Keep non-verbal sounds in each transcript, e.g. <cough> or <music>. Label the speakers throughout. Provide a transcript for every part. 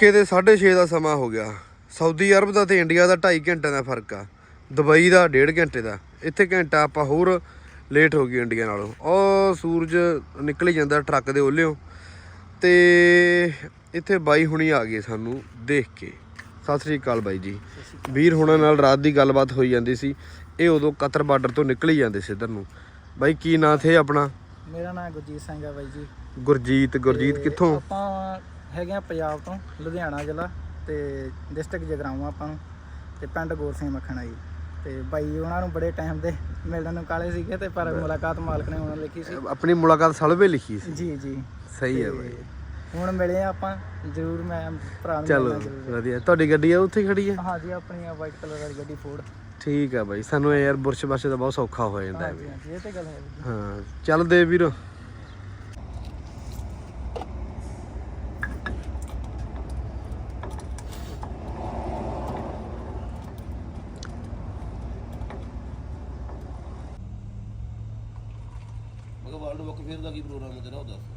Speaker 1: ਤੜਕੇ ਦੇ 6:30 ਦਾ ਸਮਾਂ ਹੋ ਗਿਆ। ਸਾਊਦੀ ਅਰਬ ਦਾ ਤੇ ਇੰਡੀਆ ਦਾ 2.5 ਘੰਟੇ ਦਾ ਫ਼ਰਕ ਆ। ਦੁਬਈ ਦਾ 1.5 ਘੰਟੇ ਦਾ। ਇੱਥੇ ਘੰਟਾ ਆਪਾਂ ਹੋਰ ਲੇਟ ਹੋ ਗਈ ਇੰਡੀਆ ਨਾਲੋਂ। ਉਹ ਸੂਰਜ ਨਿਕਲ ਜਾਂਦਾ ਟਰੱਕ ਦੇ ਓਲਿਓ ਤੇ ਇੱਥੇ ਬਾਈ ਹੁਣੀ ਆ ਗਏ ਸਾਨੂੰ ਦੇਖ ਕੇ। ਸਤਿ ਸ੍ਰੀ ਅਕਾਲ ਬਾਈ ਜੀ। ਵੀਰ ਹੁਣਾਂ ਨਾਲ ਰਾਤ ਦੀ ਗੱਲਬਾਤ ਹੋਈ ਜਾਂਦੀ ਸੀ। ਇਹ ਉਦੋਂ ਕਤਰ ਬਾਰਡਰ ਤੋਂ ਨਿਕਲ ਹੀ ਜਾਂਦੇ ਸੀ ਇੱਧਰ ਨੂੰ। ਬਾਈ ਕੀ ਨਾਂ ਥੇ ਆਪਣਾ?
Speaker 2: ਮੇਰਾ ਨਾਮ ਗੁਰਜੀਤ ਸਿੰਘ ਹੈ ਬਾਈ ਜੀ।
Speaker 1: ਗੁਰਜੀਤ ਗੁਰਜੀਤ ਕਿੱਥੋਂ?
Speaker 2: ਆਪਾਂ ਹੈਗੇ ਆ ਪੰਜਾਬ ਤੋਂ ਲੁਧਿਆਣਾ ਜ਼ਿਲ੍ਹਾ ਤੇ ਡਿਸਟ੍ਰਿਕਟ ਜਗਰਾਉਂ ਆਪਾਂ ਨੂੰ ਤੇ ਪਿੰਡ ਗੋਰ ਸਿੰਘ ਮੱਖਣਾ ਜੀ। ਤੇ ਬਾਈ ਉਹਨਾਂ ਨੂੰ ਬੜੇ ਟਾਈਮ ਦੇ ਮਿਲਣ ਨੂੰ ਕਾਲੇ ਸੀਗੇ ਤੇ ਪਰ ਮੁਲਾਕਾਤ ਮਾਲਕ ਨੇ ਉਹਨਾਂ ਲਿਖੀ ਸੀ।
Speaker 1: ਆਪਣੀ ਮੁਲਾਕਾਤ ਸਲਵੇ ਲਿਖੀ ਸੀ।
Speaker 2: ਜੀ ਜੀ।
Speaker 1: ਸਹੀ ਹੈ ਬਾਈ।
Speaker 2: ਹੁਣ ਮਿਲੇ ਆਪਾਂ ਜ਼ਰੂਰ ਮੈਂ ਭਰਾ ਨੂੰ
Speaker 1: ਚਲੋ ਵਧੀਆ। ਤੁਹਾਡੀ ਗੱਡੀ ਆ ਉੱਥੇ ਖੜੀ ਹੈ?
Speaker 2: ਹਾਂ ਜੀ ਆਪਣੀ ਆ ਵਾਈਟ ਕਲਰ ਵਾਲੀ ਗੱਡੀ ਫੋਰਡ
Speaker 1: ਠੀਕ ਆ ਬਾਈ। ਸਾਨੂੰ ਯਾਰ ਬੁਰਸ਼ ਬਾਸ਼ੇ ਦਾ ਬਹੁਤ ਸੌਖਾ ਹੋ ਜਾਂਦਾ ਹੈ
Speaker 2: ਇਹ ਤੇ ਗੱਲ ਹੈ
Speaker 1: ਚੱਲ ਦੇ ਵੀਰ
Speaker 3: ਮੈਂ ਕਿਹਾ ਵਰਲਡ ਬੁੱਕ ਫੇਅਰ ਦਾ ਕੀ ਪ੍ਰੋਗਰਾਮ ਹੈ ਤੇਰਾ ਉਹ ਦੱਸ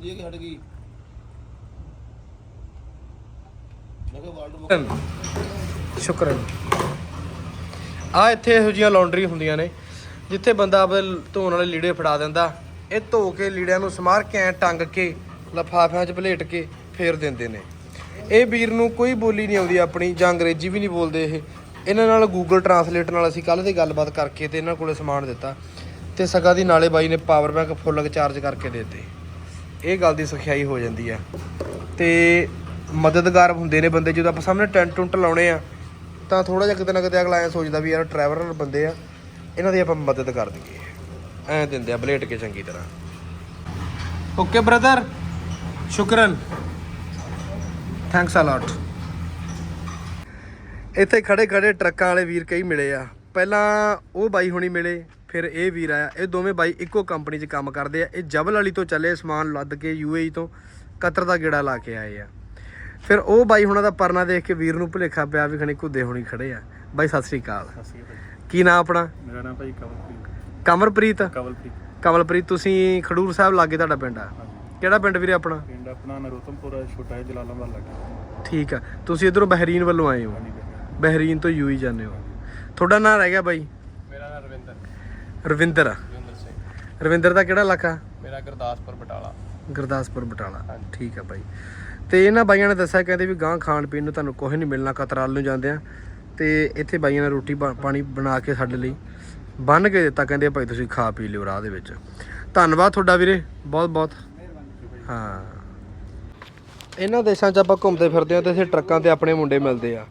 Speaker 3: ਹਲੋ ਆਉਂਦੀ ਹੈ ਕਿ ਹਟ ਗਈ? ਮੈਂ ਕਿਹਾ ਵਰਲਡ ਬੁੱਕ
Speaker 1: ਸ਼ੁਕਰਨ। ਆ ਇੱਥੇ ਇਹੋ ਜੀਆਂ ਲਾਉਂਡਰੀ ਹੁੰਦੀਆਂ ਨੇ, ਜਿੱਥੇ ਬੰਦਾ ਆਪਣੇ ਧੋਣ ਵਾਲੇ ਲੀੜੇ ਫੜਾ ਦਿੰਦਾ, ਇਹ ਧੋ ਕੇ ਲੀੜਿਆਂ ਨੂੰ ਸਮਾਰ ਕੇ ਐਂ ਟੰਗ ਕੇ, ਲਫਾਫਿਆਂ 'ਚ ਭਲੇਟ ਕੇ ਫੇਰ ਦਿੰਦੇ ਨੇ। ਇਹ ਵੀਰ ਨੂੰ ਕੋਈ ਬੋਲੀ ਨਹੀਂ ਆਉਂਦੀ ਆਪਣੀ, ਜਾਂ ਅੰਗਰੇਜ਼ੀ ਵੀ ਨਹੀਂ ਬੋਲਦੇ ਇਹ। ਇਹਨਾਂ ਨਾਲ ਗੂਗਲ ਟਰਾਂਸਲੇਟ ਨਾਲ ਅਸੀਂ ਕੱਲ ਦੀ ਗੱਲਬਾਤ ਕਰਕੇ ਤੇ ਇਹਨਾਂ ਕੋਲੇ ਸਮਾਨ ਦਿੱਤਾ ਤੇ ਸਗਾ ਦੀ ਨਾਲੇ ਬਾਈ ਨੇ ਪਾਵਰ ਬੈਂਕ ਫੁੱਲ ਚਾਰਜ ਕਰਕੇ ਦੇ ਦਿੱਤੇ। ਇਹ ਗੱਲ ਦੀ ਸਖਿਆਈ ਹੋ ਜਾਂਦੀ ਆ ਤੇ ਮਦਦਗਾਰ ਹੁੰਦੇ ਨੇ ਬੰਦੇ ਜਦੋਂ ਆਪਾਂ ਸਾਹਮਣੇ ਟੈਂਟ ਟੁੰਟ ਲਾਉਣੇ ਆ ਤਾਂ ਥੋੜਾ ਜਿਹਾ ਕਿਤੇ ਨਾ ਕਿਤੇ ਅਗਲਾ ਐ ਸੋਚਦਾ ਵੀ ਯਾਰ ਟਰੈਵਲਰ ਬੰਦੇ ਆ ਇਹਨਾਂ ਦੀ ਆਪਾਂ ਮਦਦ ਕਰ ਦਈਏ। ਐ ਦਿੰਦੇ ਆ ਬਲੇਟ ਕੇ ਚੰਗੀ ਤਰ੍ਹਾਂ। ਓਕੇ ਬ੍ਰਦਰ ਸ਼ੁਕਰਨ। ਥੈਂਕਸ ਅ ਲੋਟ ਇੱਥੇ ਖੜੇ ਖੜੇ ਟਰੱਕਾਂ ਵਾਲੇ ਵੀਰ ਕਈ ਮਿਲੇ ਆ। ਪਹਿਲਾਂ ਉਹ ਬਾਈ ਹੁਣੀ ਮਿਲੇ ਫਿਰ ਇਹ ਵੀਰ ਆਇਆ। ਇਹ ਦੋਵੇਂ ਬਾਈ ਇੱਕੋ ਕੰਪਨੀ 'ਚ ਕੰਮ ਕਰਦੇ ਆ। ਇਹ ਜਬਲ ਵਾਲੀ ਤੋਂ ਚੱਲੇ ਸਮਾਨ ਲੱਦ ਕੇ ਯੂਏਈ ਤੋਂ ਕਤਰ ਦਾ ਗੇੜਾ ਲਾ ਕੇ ਆਏ ਆ। ਫਿਰ ਉਹ ਬਾਈ ਹੁਣਾਂ ਦਾ ਪਰਨਾ ਦੇਖ ਕੇ ਵੀਰ ਨੂੰ ਭੁਲੇਖਾ ਪਿਆ ਵੀ ਖਣੀ ਕੁੱਦੇ ਹੋਣੀ ਖੜੇ ਆ। ਬਾਈ ਸਤਿ ਸ੍ਰੀ ਅਕਾਲ। ਕੀ ਨਾਮ ਆਪਣਾ?
Speaker 4: ਮੇਰਾ ਨਾਮ ਭਾਈ ਕਵਲਪ੍ਰੀਤ
Speaker 1: ਕਮਰਪ੍ਰੀਤ
Speaker 4: ਕਵਲਪ੍ਰੀਤ
Speaker 1: ਕਮਲਪ੍ਰੀਤ ਤੁਸੀਂ ਖਡੂਰ ਸਾਹਿਬ ਲਾਗੇ ਤੁਹਾਡਾ ਪਿੰਡ ਆ? ਕਿਹੜਾ ਪਿੰਡ ਵੀਰੇ ਆਪਣਾ?
Speaker 4: ਪਿੰਡ ਆਪਣਾ ਨਰੋਤਮਪੁਰ ਛੋਟਾ ਹੈ ਜਲਾਲਾਬਾਦ ਲੱਗਾ।
Speaker 1: ਠੀਕ ਆ। ਤੁਸੀਂ ਇਧਰੋਂ ਬਹਿਰੀਨ ਵੱਲੋਂ ਆਏ ਹੋ? ਬਹਿਰੀਨ। ਤੋਂ ਯੂਈ ਜਾਂਦੇ ਹੋ। ਤੁਹਾਡਾ ਨਾਮ ਰਹਿ ਗਿਆ ਬਾਈ?
Speaker 4: ਰਵਿੰਦਰ
Speaker 1: ਰਵਿੰਦਰ
Speaker 4: ਸਿੰਘ।
Speaker 1: ਰਵਿੰਦਰ ਦਾ ਕਿਹੜਾ ਇਲਾਕਾ?
Speaker 4: ਮੇਰਾ ਗੁਰਦਾਸਪੁਰ ਬਟਾਲਾ।
Speaker 1: ਗੁਰਦਾਸਪੁਰ ਬਟਾਲਾ। ਠੀਕ ਆ ਬਾਈ। ਤੇ ਇਹਨਾਂ ਬਾਈਆਂ ਨੇ ਦੱਸਿਆ ਕਹਿੰਦੇ ਵੀ ਗਾਂ ਖਾਣ ਪੀਣ ਨੂੰ ਤੁਹਾਨੂੰ ਕੁਝ ਨਹੀਂ ਮਿਲਣਾ ਕਤਰਾਲ ਨੂੰ ਜਾਂਦੇ ਆ। ਤੇ ਇੱਥੇ ਬਾਈਆਂ ਨੇ ਰੋਟੀ ਪਾਣੀ ਬਣਾ ਕੇ ਸਾਡੇ ਲਈ ਬੰਨ ਕੇ ਦਿੱਤਾ ਕਹਿੰਦੇ ਭਾਈ ਤੁਸੀਂ ਖਾ ਪੀ ਲਿਓ ਰਾਹ ਦੇ ਵਿੱਚ। ਧੰਨਵਾਦ ਤੁਹਾਡਾ ਵੀਰੇ ਬਹੁਤ ਬਹੁਤ ਹਾਂ। ਇਹਨਾਂ ਦੇਸ਼ਾਂ 'ਚ ਆਪਾਂ ਘੁੰਮਦੇ ਫਿਰਦੇ ਆ ਤੇ ਇੱਥੇ ਟਰੱਕਾਂ ਤੇ ਆਪਣੇ ਮੁੰਡੇ ਮਿਲਦੇ ਆ।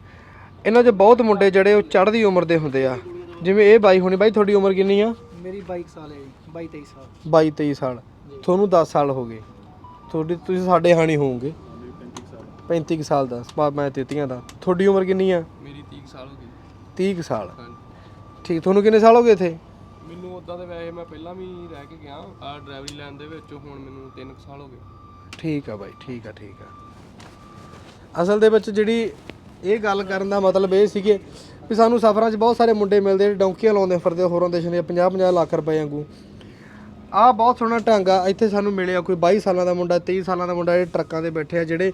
Speaker 1: ਇਹਨਾਂ 'ਚ ਬਹੁਤ ਮੁੰਡੇ ਜਿਹੜੇ ਉਹ ਚੜ੍ਹਦੀ ਉਮਰ ਦੇ ਹੁੰਦੇ ਆ। ਜਿਵੇਂ ਇਹ ਬਾਈ ਹੋਣੀ ਬਾਈ ਤੁਹਾਡੀ ਉਮਰ ਕਿੰਨੀ ਆ?
Speaker 2: ਮੇਰੀ 22 ਸਾਲ ਹੈ ਜੀ 22 23 ਸਾਲ।
Speaker 1: 22 23 ਸਾਲ। ਤੁਹਾਨੂੰ 10 ਸਾਲ ਹੋ ਗਏ। ਤੁਹਾਡੀ ਤੁਸੀਂ ਸਾਡੇ ਹਾਣੀ ਹੋਵੋਗੇ। 35 ਕੁ ਸਾਲ ਦਾ। ਸਪਾ ਮੈਂ 33 ਦਾ। ਤੁਹਾਡੀ ਉਮਰ ਕਿੰਨੀ ਆ?
Speaker 4: ਮੇਰੀ 30 ਸਾਲ ਹੋ ਗਏ
Speaker 1: 30 ਕੁ ਸਾਲ। ਠੀਕ ਤੁਹਾਨੂੰ ਕਿੰਨੇ ਸਾਲ ਹੋ ਗਏ ਇੱਥੇ?
Speaker 4: ਮੈਨੂੰ ਉਦਾਂ ਦੇ ਵੈਸੇ ਮੈਂ ਪਹਿਲਾਂ ਵੀ ਰਹਿ ਕੇ ਗਿਆ ਆ ਡਰਾਈਵਰੀ ਲਾਈਨ ਦੇ ਵਿੱਚ ਹੁਣ ਮੈਨੂੰ 3 ਸਾਲ ਹੋ ਗਏ।
Speaker 1: ਠੀਕ ਆ ਬਾਈ ਠੀਕ ਆ ਠੀਕ ਆ। ਅਸਲ ਦੇ ਵਿੱਚ ਜਿਹੜੀ ਇਹ ਗੱਲ ਕਰਨ ਦਾ ਮਤਲਬ ਇਹ ਸੀਗੇ ਵੀ ਸਾਨੂੰ ਸਫ਼ਰਾਂ 'ਚ ਬਹੁਤ ਸਾਰੇ ਮੁੰਡੇ ਮਿਲਦੇ ਜਿਹੜੇ ਡੌਂਕੀਆਂ ਲਾਉਂਦੇ ਫਿਰਦੇ, ਹੋਰਾਂ ਦੇਸ਼ਾਂ ਦੇ 50 50 ਲੱਖ ਰੁਪਏ ਵਾਂਗੂ। ਆਹ ਬਹੁਤ ਸੋਹਣਾ ਢੰਗ ਆ, ਇੱਥੇ ਸਾਨੂੰ ਮਿਲਿਆ ਕੋਈ 22 ਸਾਲਾਂ ਦਾ ਮੁੰਡਾ 23 ਸਾਲਾਂ ਦਾ ਮੁੰਡਾ ਜਿਹੜੇ ਟਰੱਕਾਂ ਤੇ ਬੈਠੇ ਆ, ਜਿਹੜੇ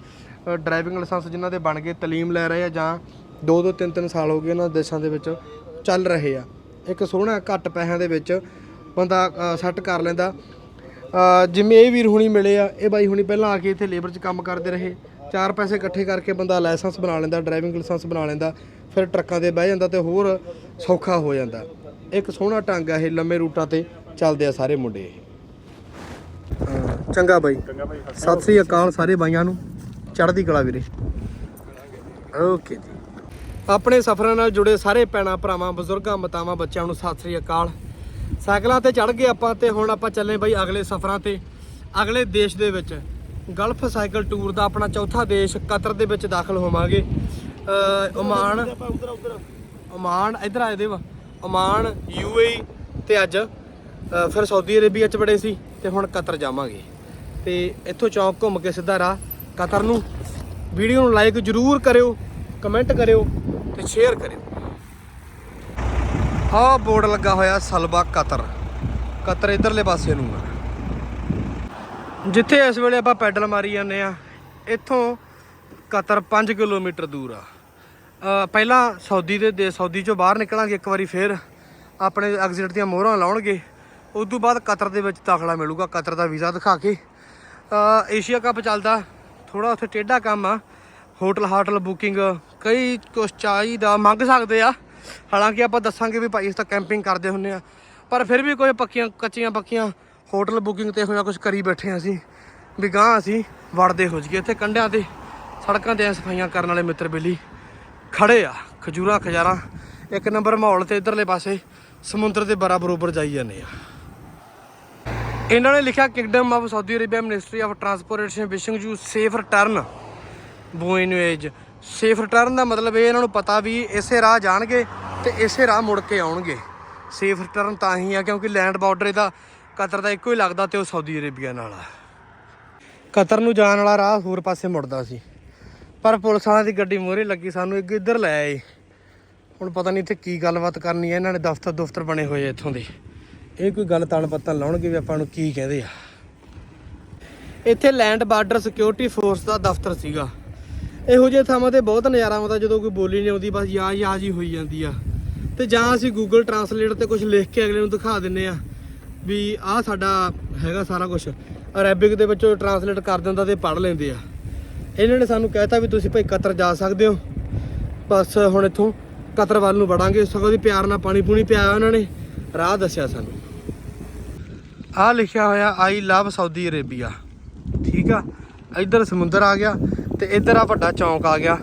Speaker 1: ਡਰਾਈਵਿੰਗ ਲਾਇਸੈਂਸ ਜਿਨ੍ਹਾਂ ਦੇ ਬਣ ਗਏ ਤਾਲੀਮ ਲੈ ਰਹੇ ਆ ਜਾਂ 2-2 3-3 ਸਾਲ ਹੋ ਗਏ ਇਹਨਾਂ ਦੇਸ਼ਾਂ ਦੇ ਵਿੱਚ ਚੱਲ ਰਹੇ ਆ। ਇੱਕ ਸੋਹਣਾ ਘੱਟ ਪੈਸਿਆਂ ਦੇ ਵਿੱਚ ਬੰਦਾ ਸੈੱਟ ਕਰ ਲੈਂਦਾ। ਜਿਵੇਂ ਇਹ ਵੀਰ ਹੁਣੀ ਮਿਲੇ ਆ, ਇਹ ਬਾਈ ਹੁਣੀ ਪਹਿਲਾਂ ਆ ਕੇ ਇੱਥੇ ਲੇਬਰ 'ਚ ਕੰਮ ਕਰਦੇ ਰਹੇ। ਚਾਰ ਪੈਸੇ ਇਕੱਠੇ ਕਰਕੇ ਬੰਦਾ ਲਾਇਸੈਂਸ ਬਣਾ ਲੈਂਦਾ ਡਰਾਈਵਿੰਗ ਲਾਇਸੈਂਸ ਬਣਾ ਲੈਂਦਾ। ਫਿਰ ਟਰੱਕਾਂ ਤੇ ਬਹਿ ਜਾਂਦਾ ਤੇ ਹੋਰ ਸੌਖਾ ਹੋ ਜਾਂਦਾ। ਇੱਕ ਸੋਹਣਾ ਢੰਗ ਆ ਇਹ ਲੰਮੇ ਰੂਟਾਂ ਤੇ ਚੱਲਦੇ ਆ ਸਾਰੇ ਮੁੰਡੇ ਇਹ। ਚੰਗਾ ਬਾਈ।
Speaker 4: ਚੰਗਾ ਭਾਈ
Speaker 1: ਸਤਿ ਸ੍ਰੀ ਅਕਾਲ ਸਾਰੇ ਬਾਈਆਂ ਨੂੰ। ਚੜ੍ਹਦੀ ਕਲਾ ਵੀਰੇ। ਓਕੇ ਜੀ। ਆਪਣੇ ਸਫ਼ਰਾਂ ਨਾਲ ਜੁੜੇ ਸਾਰੇ ਭੈਣਾਂ, ਭਰਾਵਾਂ, ਬਜ਼ੁਰਗਾਂ, ਮਤਾਵਾਂ, ਬੱਚਿਆਂ ਨੂੰ ਸਤਿ ਸ੍ਰੀ ਅਕਾਲ। ਸਾਈਕਲਾਂ ਤੇ ਚੜ੍ਹ ਗਏ ਆਪਾਂ ਤੇ ਹੁਣ ਆਪਾਂ ਚੱਲੇ ਬਾਈ ਅਗਲੇ ਸਫ਼ਰਾਂ ਤੇ। ਅਗਲੇ ਦੇਸ਼ ਦੇ ਵਿੱਚ। ਗਲਫ ਸਾਈਕਲ ਟੂਰ ਦਾ ਆਪਣਾ ਚੌਥਾ ਦੇਸ਼ ਕਤਰ ਦੇ ਵਿੱਚ ਦਾਖਲ ਹੋਵਾਂਗੇ। ਓਮਾਨ। ਓਮਾਨ, ਇਧਰ ਆਏ ਦੇ ਵਾ ਓਮਾਨ, ਯੂਏਈ ਤੇ ਅੱਜ ਫਿਰ ਸਾਊਦੀ ਅਰੇਬੀਆ ਚ ਬੜੇ ਸੀ ਤੇ ਹੁਣ ਕਤਰ ਜਾਵਾਂਗੇ। ਤੇ ਇੱਥੋਂ ਚੌਂਕ ਘੁੰਮ ਕੇ ਸਿੱਧਾ ਰਾਹ ਕਤਰ ਨੂੰ। ਵੀਡੀਓ ਨੂੰ ਲਾਈਕ ਜਰੂਰ ਕਰਿਓ ਕਮੈਂਟ ਕਰਿਓ ਤੇ ਸ਼ੇਅਰ ਕਰਿਓ। ਆਹ ਬੋਰਡ ਲੱਗਾ ਹੋਇਆ ਸਲਬਾ ਕਤਰ। ਕਤਰ ਇਧਰਲੇ ਪਾਸੇ ਨੂੰ ਆ। ਜਿੱਥੇ ਇਸ ਵੇਲੇ ਆਪਾਂ ਪੈਡਲ ਮਾਰੀ ਜਾਂਦੇ ਆ, ਇੱਥੋਂ ਕਤਰ 5 ਕਿਲੋਮੀਟਰ ਦੂਰ ਆ। ਪਹਿਲਾਂ ਸਾਊਦੀ ਦੇ ਦੇ ਸਾਊਦੀ ਚੋਂ ਬਾਹਰ ਨਿਕਲਾਂਗੇ ਇੱਕ ਵਾਰੀ ਫੇਰ। ਆਪਣੇ ਐਗਜ਼ਿਟ ਦੀਆਂ ਮੋਹਰਾਂ ਲਾਉਣਗੇ। ਉਸ ਤੋਂ ਬਾਅਦ ਕਤਰ ਦੇ ਵਿੱਚ ਦਾਖਲਾ ਮਿਲੂਗਾ, ਕਤਰ ਦਾ ਵੀਜ਼ਾ ਦਿਖਾ ਕੇ। ਏਸ਼ੀਆ ਕੱਪ ਚੱਲਦਾ। ਥੋੜਾ ਉੱਥੇ ਟੇਢਾ ਕੰਮ ਆ। ਹੋਟਲ ਹਾਟਲ ਬੁਕਿੰਗ, ਕਈ ਕੁਛ ਚਾਹੀਦਾ ਮੰਗ ਸਕਦੇ ਆ। ਹਾਲਾਂਕਿ ਆਪਾਂ ਦੱਸਾਂਗੇ ਵੀ ਭਾਈ ਇਸ ਤਾਂ ਕੈਂਪਿੰਗ ਕਰਦੇ ਹੁੰਨੇ ਆ। ਪਰ ਫਿਰ ਵੀ ਕੋਈ ਪੱਕੀਆਂ, ਕੱਚੀਆਂ ਪੱਕੀਆਂ ਹੋਟਲ ਬੁਕਿੰਗ ਤੇ ਇਹੋ ਜਿਹਾ ਕੁਝ ਕਰੀ ਬੈਠੇ ਆ ਅਸੀਂ। ਵੀ ਗਾਂ ਅਸੀਂ ਵੜਦੇ ਹੋ ਜੀਏ ਇੱਥੇ ਕੰਢਿਆਂ ਤੇ ਸੜਕਾਂ ਤੇ ਸਫਾਈਆਂ ਕਰਨ ਵਾਲੇ ਮਿੱਤਰ ਬੇਲੀ। ਖੜੇ ਆ, ਖਜੂਰਾ, ਖਜਾਰਾ। ਇੱਕ ਨੰਬਰ ਮਾਹੌਲ ਤੇ ਇਧਰਲੇ ਪਾਸੇ ਸਮੁੰਦਰ ਦੇ ਬਰਾ ਬਰੋਬਰ ਜਾਈ ਜਾਂਦੇ ਆ। ਇਹਨਾਂ ਨੇ ਲਿਖਿਆ kingdom of Saudi Arabia ministry of transportation wishing you safe return bon voyage safe return ਦਾ ਮਤਲਬ ਇਹ ਇਹਨਾਂ ਨੂੰ ਪਤਾ ਵੀ ਇਸੇ ਰਾਹ ਜਾਣਗੇ ਤੇ ਇਸੇ ਰਾਹ ਮੁੜ ਕੇ ਆਉਣਗੇ। ਸੇਫ ਰਿਟਰਨ ਤਾਂ ਹੀ ਆ, ਕਿਉਂਕਿ ਲੈਂਡ ਬਾਰਡਰ ਇਹਦਾ ਕਤਰ ਦਾ ਇੱਕੋ ਹੀ ਲੱਗਦਾ ਤੇ ਉਹ ਸਾਊਦੀ ਅਰੇਬੀਆ ਨਾਲ ਆ। ਕਤਰ ਨੂੰ ਜਾਣ ਵਾਲਾ ਰਾਹ ਹੋਰ ਪਾਸੇ ਮੁੜਦਾ ਸੀ। ਪਰ ਪੁਲਿਸ ਵਾਲਿਆਂ ਦੀ ਗੱਡੀ ਮੋਹਰੇ ਲੱਗੀ, ਸਾਨੂੰ ਇੱਕ ਇੱਧਰ ਲੈ ਆਏ। ਹੁਣ ਪਤਾ ਨਹੀਂ ਇੱਥੇ ਕੀ ਗੱਲਬਾਤ ਕਰਨੀ ਹੈ ਇਹਨਾਂ ਨੇ ਦਫ਼ਤਰ ਦਫ਼ਤਰ ਬਣੇ ਹੋਏ ਆ ਇੱਥੋਂ ਦੇ। ਇਹ ਕੋਈ ਗੱਲ ਤਣ ਪੱਤਨ ਲਾਉਣਗੇ ਵੀ ਆਪਾਂ ਨੂੰ ਕੀ ਕਹਿੰਦੇ ਆ। ਇੱਥੇ ਲੈਂਡ ਬਾਰਡਰ ਸਿਕਿਉਰਿਟੀ ਫੋਰਸ ਦਾ ਦਫ਼ਤਰ ਸੀਗਾ। ਇਹੋ ਜਿਹੇ ਥਾਵਾਂ ਤੇ ਬਹੁਤ ਨਜ਼ਾਰਾ ਆਉਂਦਾ, ਜਦੋਂ ਕੋਈ ਬੋਲੀ ਨਹੀਂ ਆਉਂਦੀ, ਬਸ ਯਾ ਯਾ ਜੀ ਹੋਈ ਜਾਂਦੀ ਆ। ਤੇ ਜਾਂ ਅਸੀਂ ਗੂਗਲ ਟਰਾਂਸਲੇਟ ਤੇ ਕੁਝ ਲਿਖ ਕੇ ਅਗਲੇ ਨੂੰ ਦਿਖਾ ਦਿੰਨੇ ਆ ਵੀ ਆਹ ਸਾਡਾ ਹੈਗਾ ਸਾਰਾ ਕੁਝ ਅਰੈਬਿਕ ਦੇ ਵਿੱਚੋਂ ਟਰਾਂਸਲੇਟ ਕਰ ਦਿੰਦਾ ਤੇ ਪੜ੍ਹ ਲੈਂਦੇ ਆ। ਇਹਨਾਂ ਨੇ ਸਾਨੂੰ ਕਹਿਤਾ ਵੀ ਤੁਸੀਂ ਭਾਈ ਕਤਰ ਜਾ ਸਕਦੇ ਹੋ। ਬਸ ਹੁਣ ਇੱਥੋਂ ਕਤਰ ਵੱਲ ਨੂੰ ਵੜਾਂਗੇ। ਸਗੋਂ ਦੀ ਪਿਆਰ ਨਾਲ ਪਾਣੀ ਪੂਣੀ ਪਿਆਇਆ ਉਹਨਾਂ ਨੇ। ਰਾਹ ਦੱਸਿਆ ਸਾਨੂੰ। ਆਹ ਲਿਖਿਆ ਹੋਇਆ ਆਈ ਲਵ ਸਾਊਦੀ ਅਰੇਬੀਆ ਠੀਕ ਆ? ਇੱਧਰ ਸਮੁੰਦਰ ਆ ਗਿਆ ਤੇ ਇੱਧਰ ਆ ਵੱਡਾ ਚੌਂਕ ਆ ਗਿਆ।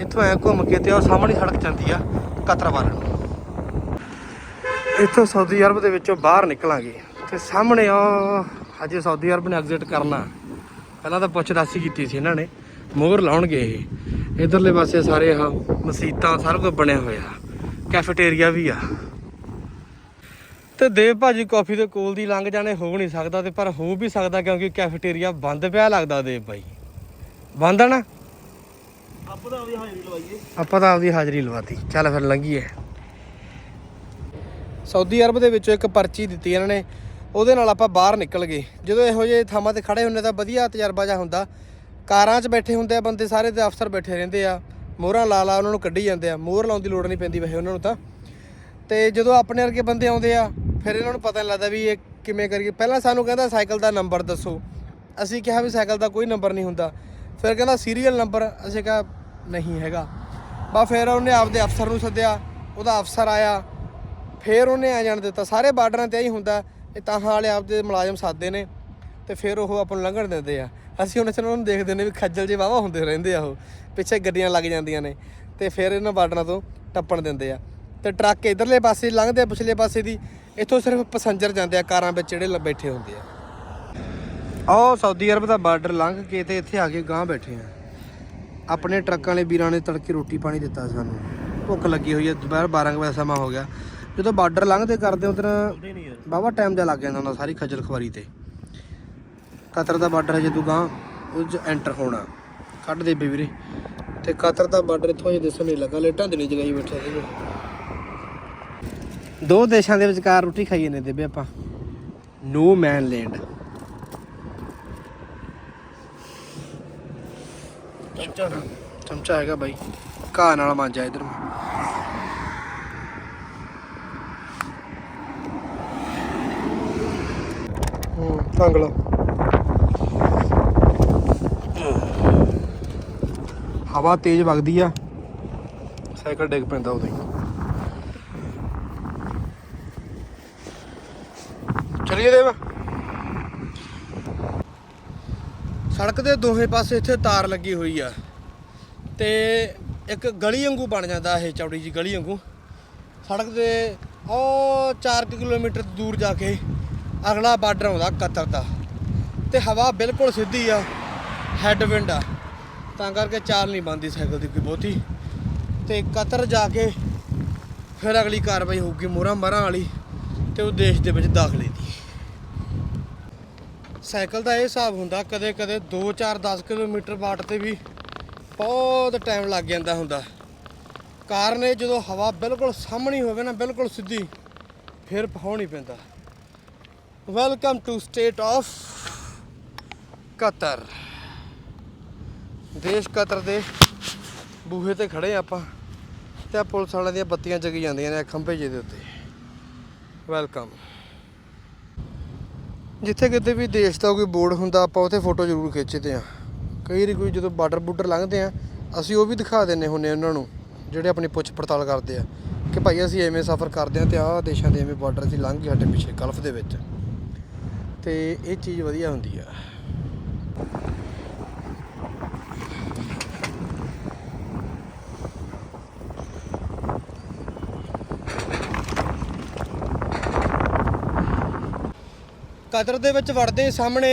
Speaker 1: ਇੱਥੋਂ ਐ ਘੁੰਮ ਕੇ ਤੇ ਉਹ ਸਾਹਮਣੇ ਸੜਕ ਜਾਂਦੀ ਆ ਕਤਰ ਵੱਲ ਨੂੰ। ਇੱਥੋਂ ਸਾਊਦੀ ਅਰਬ ਦੇ ਵਿੱਚੋਂ ਬਾਹਰ ਨਿਕਲਾਂਗੇ ਤੇ ਸਾਹਮਣੇ ਆ ਹਜੇ ਸਾਊਦੀ ਅਰਬ ਨੇ ਐਗਜ਼ਿਟ ਕਰਨਾ। ਪਹਿਲਾਂ ਤਾਂ ਪੁੱਛ ਦੱਸ ਹੀ ਕੀਤੀ ਸੀ ਇਹਨਾਂ ਨੇ ਮੋਹਰ ਲਾਉਣਗੇ ਇਹ। ਇਧਰਲੇ ਪਾਸੇ ਸਾਰੇ ਆ ਮਸਜਿਦਾਂ ਸਾਰਾ ਕੁਝ ਬਣਿਆ ਹੋਇਆ। ਕੈਫੇਟੇਰੀਆ ਵੀ ਆ। ਤੇ ਦੇਵ ਭਾਜੀ ਕਾਫੀ ਦੇ ਕੋਲ ਦੀ ਲੰਘ ਜਾਣੇ ਹੋ ਨਹੀਂ ਸਕਦਾ ਤੇ ਪਰ ਹੋ ਵੀ ਸਕਦਾ ਕਿਉਂਕਿ ਕੈਫੇਟੇਰੀਆ ਬੰਦ ਪਿਆ ਲੱਗਦਾ ਦੇਵ ਭਾਈ ਬੰਦ ਆ ਨਾ?
Speaker 3: ਆਪਾਂ ਤਾਂ ਆਪਦੀ ਹਾਜ਼ਰੀ ਲਵਾਈਏ।
Speaker 1: ਆਪਾਂ ਤਾਂ ਆਪਦੀ ਹਾਜ਼ਰੀ ਲਵਾਤੀ। ਚੱਲ ਫਿਰ ਲੰਘੀਏ। ਸਾਊਦੀ ਅਰਬ ਦੇ ਵਿੱਚੋਂ ਇੱਕ ਪਰਚੀ ਦਿੱਤੀ ਇਹਨਾਂ ਨੇ। ਉਹਦੇ ਨਾਲ ਆਪਾਂ ਬਾਹਰ ਨਿਕਲ ਗਏ। ਜਦੋਂ ਇਹੋ ਜਿਹੇ ਥਾਵਾਂ ਤੇ ਖੜੇ ਹੁੰਨੇ ਤਾਂ ਵਧੀਆ ਤਜਰਬਾ ਜਿਹਾ ਹੁੰਦਾ। ਕਾਰਾਂ 'ਚ ਬੈਠੇ ਹੁੰਦੇ ਆ ਬੰਦੇ, ਸਾਰੇ ਤੇ ਅਫਸਰ ਬੈਠੇ ਰਹਿੰਦੇ ਆ। ਮੋਹਰਾਂ ਲਾ ਲਾ ਉਹਨਾਂ ਨੂੰ ਕੱਢੀ ਜਾਂਦੇ ਆ। ਮੋਹਰ ਲਾਉਣ ਦੀ ਲੋੜ ਨਹੀਂ ਪੈਂਦੀ ਵੈਸੇ ਉਹਨਾਂ ਨੂੰ ਤਾਂ। ਤੇ ਜਦੋਂ ਆਪਣੇ ਵਰਗੇ ਬੰਦੇ ਆਉਂਦੇ ਆ, ਫਿਰ ਇਹਨਾਂ ਨੂੰ ਪਤਾ ਨਹੀਂ ਲੱਗਦਾ ਵੀ ਇਹ ਕਿਵੇਂ ਕਰੀਏ। ਪਹਿਲਾਂ ਸਾਨੂੰ ਕਹਿੰਦਾ ਸਾਈਕਲ ਦਾ ਨੰਬਰ ਦੱਸੋ। ਅਸੀਂ ਕਿਹਾ ਵੀ ਸਾਈਕਲ ਦਾ ਕੋਈ ਨੰਬਰ ਨਹੀਂ ਹੁੰਦਾ। ਫਿਰ ਕਹਿੰਦਾ ਸੀਰੀਅਲ ਨੰਬਰ। ਅਸੀਂ ਕਿਹਾ ਨਹੀਂ ਹੈਗਾ। ਬਾ ਫਿਰ ਉਹਨੇ ਆਪਦੇ ਅਫਸਰ ਨੂੰ ਸੱਦਿਆ। ਉਹਦਾ ਅਫਸਰ ਆਇਆ। ਫਿਰ ਉਹਨੇ ਆ ਜਾਣ ਦਿੱਤਾ। ਸਾਰੇ ਬਾਰਡਰਾਂ ਤੇ ਇਹੀ ਹੁੰਦਾ। ਇਹ ਤਾਂ ਵਾਲੇ ਆਪਦੇ ਮੁਲਾਜ਼ਮ ਸਾਦੇ ਨੇ ਤੇ ਫਿਰ ਉਹ ਆਪਾਂ ਨੂੰ ਲੰਘਣ ਦਿੰਦੇ ਆ। ਅਸੀਂ ਹੁਣ ਉਹਨਾਂ ਨੂੰ ਦੇਖਦੇ ਨੇ ਵੀ ਖੱਜਲ ਜੇ ਵਾਵਾ ਹੁੰਦੇ ਰਹਿੰਦੇ ਆ ਉਹ, ਪਿੱਛੇ ਗੱਡੀਆਂ ਲੱਗ ਜਾਂਦੀਆਂ ਨੇ ਤੇ ਫਿਰ ਇਹਨਾਂ ਬਾਰਡਰਾਂ ਤੋਂ ਟੱਪਣ ਦਿੰਦੇ ਆ। ਤੇ ਟਰੱਕ ਇਧਰਲੇ ਪਾਸੇ ਲੰਘਦੇ ਆ, ਪਿਛਲੇ ਪਾਸੇ ਦੀ, ਇੱਥੋਂ ਸਿਰਫ ਪੈਸੰਜਰ ਜਾਂਦੇ ਆ, ਕਾਰਾਂ ਵਿੱਚ ਜਿਹੜੇ ਲ- ਬੈਠੇ ਹੁੰਦੇ ਆ। ਆਹ ਸਾਊਦੀ ਅਰਬ ਦਾ ਬਾਰਡਰ ਲੰਘ ਕੇ ਤੇ ਇੱਥੇ ਆ ਕੇ ਗਾਂ ਬੈਠੇ ਆ। ਆਪਣੇ ਟਰੱਕਾਂ ਵਾਲੇ ਵੀਰਾਂ ਨੇ ਤੜਕੇ ਰੋਟੀ ਪਾਣੀ ਦਿੱਤਾ ਸਾਨੂੰ। ਭੁੱਖ ਲੱਗੀ ਹੋਈ ਹੈ ਦੁਪਹਿਰ 12 ਕੁ ਵਜੇ ਸਮਾਂ ਹੋ ਗਿਆ। ਜਦੋਂ ਬਾਰਡਰ ਲੰਘਦੇ ਕਰਦੇ ਉਧਰ ਬਾਵਾ ਟਾਈਮ ਦਾ ਲੱਗ ਜਾਂਦਾ ਹੁੰਦਾ ਸਾਰੀ ਖੱਜਲ ਖਵਾਰੀ ਤੇ। ਕਤਰ ਦਾ ਬਾਰਡਰ ਹੈ ਜਦੋਂ ਗਾਂ ਉਹ 'ਚ ਐਂਟਰ ਹੋਣਾ। ਕੱਢ ਦੇ ਵੀਰੇ। ਤੇ ਕਤਰ ਦਾ ਬਾਰਡਰ ਇੱਥੋਂ ਜੇ ਦਿਸਣ ਨਹੀਂ ਲੱਗਾ ਲੇਟਾਂ ਦੇ ਨਹੀਂ ਜਗਾਈ ਬੈਠੇ ਸੀਗੇ ਦੋ ਦੇਸ਼ਾਂ ਦੇ ਵਿਚਕਾਰ ਰੋਟੀ ਖਾਈਏ ਨੇ ਦੇਬੇ ਆਪਾਂ। ਨੋ ਮੈਨ ਲੈਂਡ ਚਮਚਾ ਚਮਚਾ ਹੈਗਾ ਬਾਈ। ਘਾਹ ਨਾਲ ਮਾਂਜਾ ਇਧਰ ਮੈਂ ਹਵਾ ਤੇਜ਼ ਵਗਦੀ ਆ। ਸਾਈਕਲ ਡਿੱਗ ਪੈਂਦਾ ਉਦੋਂ ਚਲਿਏ ਦੇਵਾ। ਸੜਕ ਦੇ ਦੋਹੇ ਪਾਸੇ ਇੱਥੇ ਤਾਰ ਲੱਗੀ ਹੋਈ ਆ। ਤੇ ਇੱਕ ਗਲੀ ਵਾਂਗੂ ਬਣ ਜਾਂਦਾ ਇਹ ਚੌੜੀ ਜੀ ਗਲੀ ਵਾਂਗੂ। ਸੜਕ ਦੇ ਉਹ 4 ਕਿਲੋਮੀਟਰ ਦੂਰ ਜਾ ਕੇ ਅਗਲਾ ਬਾਰਡਰ ਆਉਂਦਾ ਕਤਰ ਦਾ। ਤੇ ਹਵਾ ਬਿਲਕੁਲ ਸਿੱਧੀ ਆ ਹੈੱਡ ਵਿੰਡ ਆ। ਤਾਂ ਕਰਕੇ ਚਾਲ ਨਹੀਂ ਬੰਦੀ ਸਾਈਕਲ ਦੀ ਕੋਈ ਬਹੁਤੀ। ਤੇ ਕਤਰ ਜਾ ਕੇ ਫਿਰ ਅਗਲੀ ਕਾਰਵਾਈ ਹੋਊਗੀ ਮੋਹਰਾਂ ਮਰਾਂ ਵਾਲੀ ਤੇ ਉਹ ਦੇਸ਼ ਦੇ ਵਿੱਚ ਦਾਖਲੇ ਦੀ। ਸਾਈਕਲ ਦਾ ਇਹ ਹਿਸਾਬ ਹੁੰਦਾ ਕਦੇ ਕਦੇ 2 4 10 ਕਿਲੋਮੀਟਰ ਬਾਟ ਤੇ ਵੀ ਬਹੁਤ ਟਾਈਮ ਲੱਗ ਜਾਂਦਾ ਹੁੰਦਾ। ਕਾਰਨ ਇਹ ਜਦੋਂ ਹਵਾ ਬਿਲਕੁਲ ਸਾਹਮਣੀ ਹੋਵੇ ਨਾ, ਬਿਲਕੁਲ ਸਿੱਧੀ, ਫਿਰ ਪਹੁੰਚ ਨਹੀਂ ਪੈਂਦਾ। Welcome to state of Qatar ਦੇਸ਼ ਕਤਰ ਦੇ ਬੂਹੇ ਤੇ ਖੜੇ ਆਪਾਂ ਤੇ ਆ ਪੁਲਿਸ ਵਾਲਿਆਂ ਦੀਆਂ ਬੱਤੀਆਂ ਜਗੀ ਜਾਂਦੀਆਂ ਨੇ ਖੰਭੇ ਜਿਹੇ ਦੇ ਉੱਤੇ। ਵੈਲਕਮ ਜਿੱਥੇ ਕਿਤੇ ਵੀ ਦੇਸ਼ ਦਾ ਕੋਈ ਬੋਰਡ ਹੁੰਦਾ, ਆਪਾਂ ਉੱਥੇ ਫੋਟੋ ਜ਼ਰੂਰ ਖਿੱਚਦੇ ਆ ਕਈ ਵਾਰੀ ਕੋਈ ਜਦੋਂ ਬਾਰਡਰ ਬੂਡਰ ਲੰਘਦੇ ਆ ਅਸੀਂ ਉਹ ਵੀ ਦਿਖਾ ਦਿੰਨੇ ਹੁੰਨੇ ਉਹਨਾਂ ਨੂੰ, ਜਿਹੜੇ ਆਪਣੀ ਪੁੱਛ ਪੜਤਾਲ ਕਰਦੇ ਆ ਕਿ ਭਾਈ ਅਸੀਂ ਐਵੇਂ ਸਫ਼ਰ ਕਰਦੇ ਆ ਤੇ ਆਹ ਦੇਸ਼ਾਂ ਦੇ ਐਵੇਂ ਬਾਰਡਰ ਅਸੀਂ ਲੰਘ ਗਏ ਸਾਡੇ ਪਿੱਛੇ ਗਲਫ ਦੇ ਵਿੱਚ। ਤੇ ਇਹ ਚੀਜ਼ ਵਧੀਆ ਹੁੰਦੀ ਆ। ਕਦਰ ਦੇ ਵਿੱਚ ਵੜਦੇ ਸਾਹਮਣੇ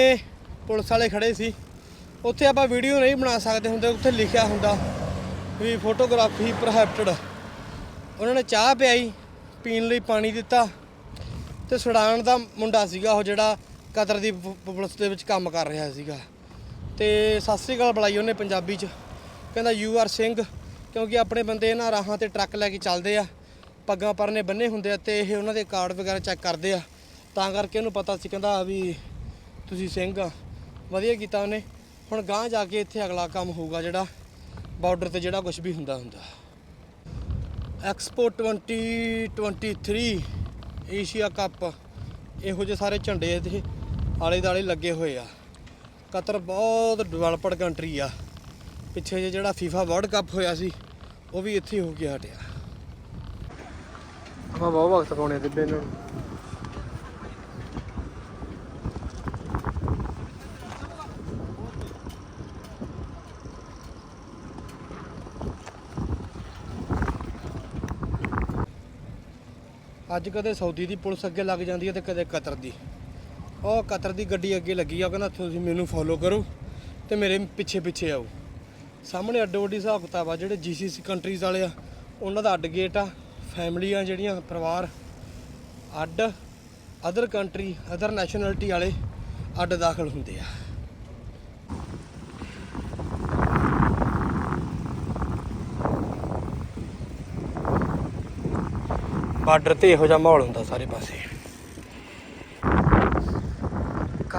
Speaker 1: ਪੁਲਿਸ ਵਾਲੇ ਖੜੇ ਸੀ। ਉੱਥੇ ਆਪਾਂ ਵੀਡੀਓ ਨਹੀਂ ਬਣਾ ਸਕਦੇ ਹੁੰਦੇ, ਉੱਥੇ ਲਿਖਿਆ ਹੁੰਦਾ ਵੀ ਫੋਟੋਗ੍ਰਾਫੀ ਪ੍ਰੋਹਿਬਿਟਡ ਉਹਨਾਂ ਨੇ ਚਾਹ ਪਿਆਈ, ਪੀਣ ਲਈ ਪਾਣੀ ਦਿੱਤਾ ਤੇ ਸੁਡਾਨ ਦਾ ਮੁੰਡਾ ਸੀਗਾ ਉਹ ਜਿਹੜਾ ਕਤਰ ਦੀ ਪ- ਪੁਲਿਸ ਦੇ ਵਿੱਚ ਕੰਮ ਕਰ ਰਿਹਾ ਸੀਗਾ। ਤੇ ਸਤਿ ਸ੍ਰੀ ਅਕਾਲ ਬੁਲਾਈ ਉਹਨੇ ਪੰਜਾਬੀ 'ਚ। ਕਹਿੰਦਾ, ਯੂ ਆਰ ਸਿੰਘ। ਕਿਉਂਕਿ ਆਪਣੇ ਬੰਦੇ ਇਹਨਾਂ ਰਾਹਾਂ ਤੇ ਟਰੱਕ ਲੈ ਕੇ ਚੱਲਦੇ ਆ। ਪੱਗਾਂ ਪਰਨੇ ਬੰਨੇ ਹੁੰਦੇ ਆ ਤੇ ਇਹ ਉਹਨਾਂ ਦੇ ਕਾਰਡ ਵਗੈਰਾ ਚੈੱਕ ਕਰਦੇ ਆ। ਤਾਂ ਕਰਕੇ ਉਹਨੂੰ ਪਤਾ ਸੀ, ਕਹਿੰਦਾ ਵੀ ਤੁਸੀਂ ਸਿੰਘ ਆ। ਵਧੀਆ ਕੀਤਾ ਉਹਨੇ। ਹੁਣ ਗਾਂਹ ਜਾ ਕੇ ਇੱਥੇ ਅਗਲਾ ਕੰਮ ਹੋਊਗਾ ਜਿਹੜਾ, ਬਾਰਡਰ ਤੇ ਜਿਹੜਾ ਕੁਝ ਵੀ ਹੁੰਦਾ ਹੁੰਦਾ। Expo 2023 Asia cup. ਇਹੋ ਜਿਹੇ ਸਾਰੇ ਝੰਡੇ ਇਹਦੇ ਆਲੇ ਦਾਲੇ ਲੱਗੇ ਹੋਏ ਆ। ਕਤਰ ਬਹੁਤ ਡਿਵੈਲਪਡ ਕੰਟਰੀ ਆ। ਪਿੱਛੇ ਜਿਹੇ ਜਿਹੜਾ ਫੀਫਾ ਵਰਲਡ ਕੱਪ ਹੋਇਆ ਸੀ ਉਹ ਵੀ ਇੱਥੇ ਹੀ ਕੇ ਹਟਿਆ। ਆਪਾਂ ਬਹੁਤ ਵਕਤ ਪਾਉਣੇ ਇਹਨਾਂ ਨੂੰ। ਅੱਜ ਕਦੇ ਸਾਊਦੀ ਦੀ ਪੁਲਿਸ ਅੱਗੇ ਲੱਗ ਜਾਂਦੀ ਹੈ ਤੇ ਕਦੇ ਕਤਰ ਦੀ। ਉਹ ਕਤਰ ਦੀ ਗੱਡੀ ਅੱਗੇ ਲੱਗੀ ਆ, ਉਹ ਕਹਿੰਦਾ ਤੁਸੀਂ ਮੈਨੂੰ ਫੋਲੋ ਕਰੋ ਤੇ ਮੇਰੇ ਪਿੱਛੇ ਪਿੱਛੇ ਆਓ। ਸਾਹਮਣੇ ਅੱਡੋ ਅੱਡੀ ਹਿਸਾਬ ਕਿਤਾਬ ਆ, ਜਿਹੜੇ ਜੀਸੀਸੀ ਕੰਟਰੀਜ਼ ਵਾਲੇ ਆ, ਉਹਨਾਂ ਦਾ ਅੱਡ ਗੇਟ ਆ, ਫੈਮਲੀਆਂ ਜਿਹੜੀਆਂ, ਪਰਿਵਾਰ, ਅੱਡ ਅਦਰ ਕੰਟਰੀ ਅਦਰ ਨੈਸ਼ਨੈਲਿਟੀ ਵਾਲੇ ਅੱਡ ਦਾਖਲ ਹੁੰਦੇ ਆ। ਬਾਰਡਰ ਤੇ ਇਹੋ ਜਿਹਾ ਮਾਹੌਲ ਹੁੰਦਾ ਸਾਰੇ ਪਾਸੇ।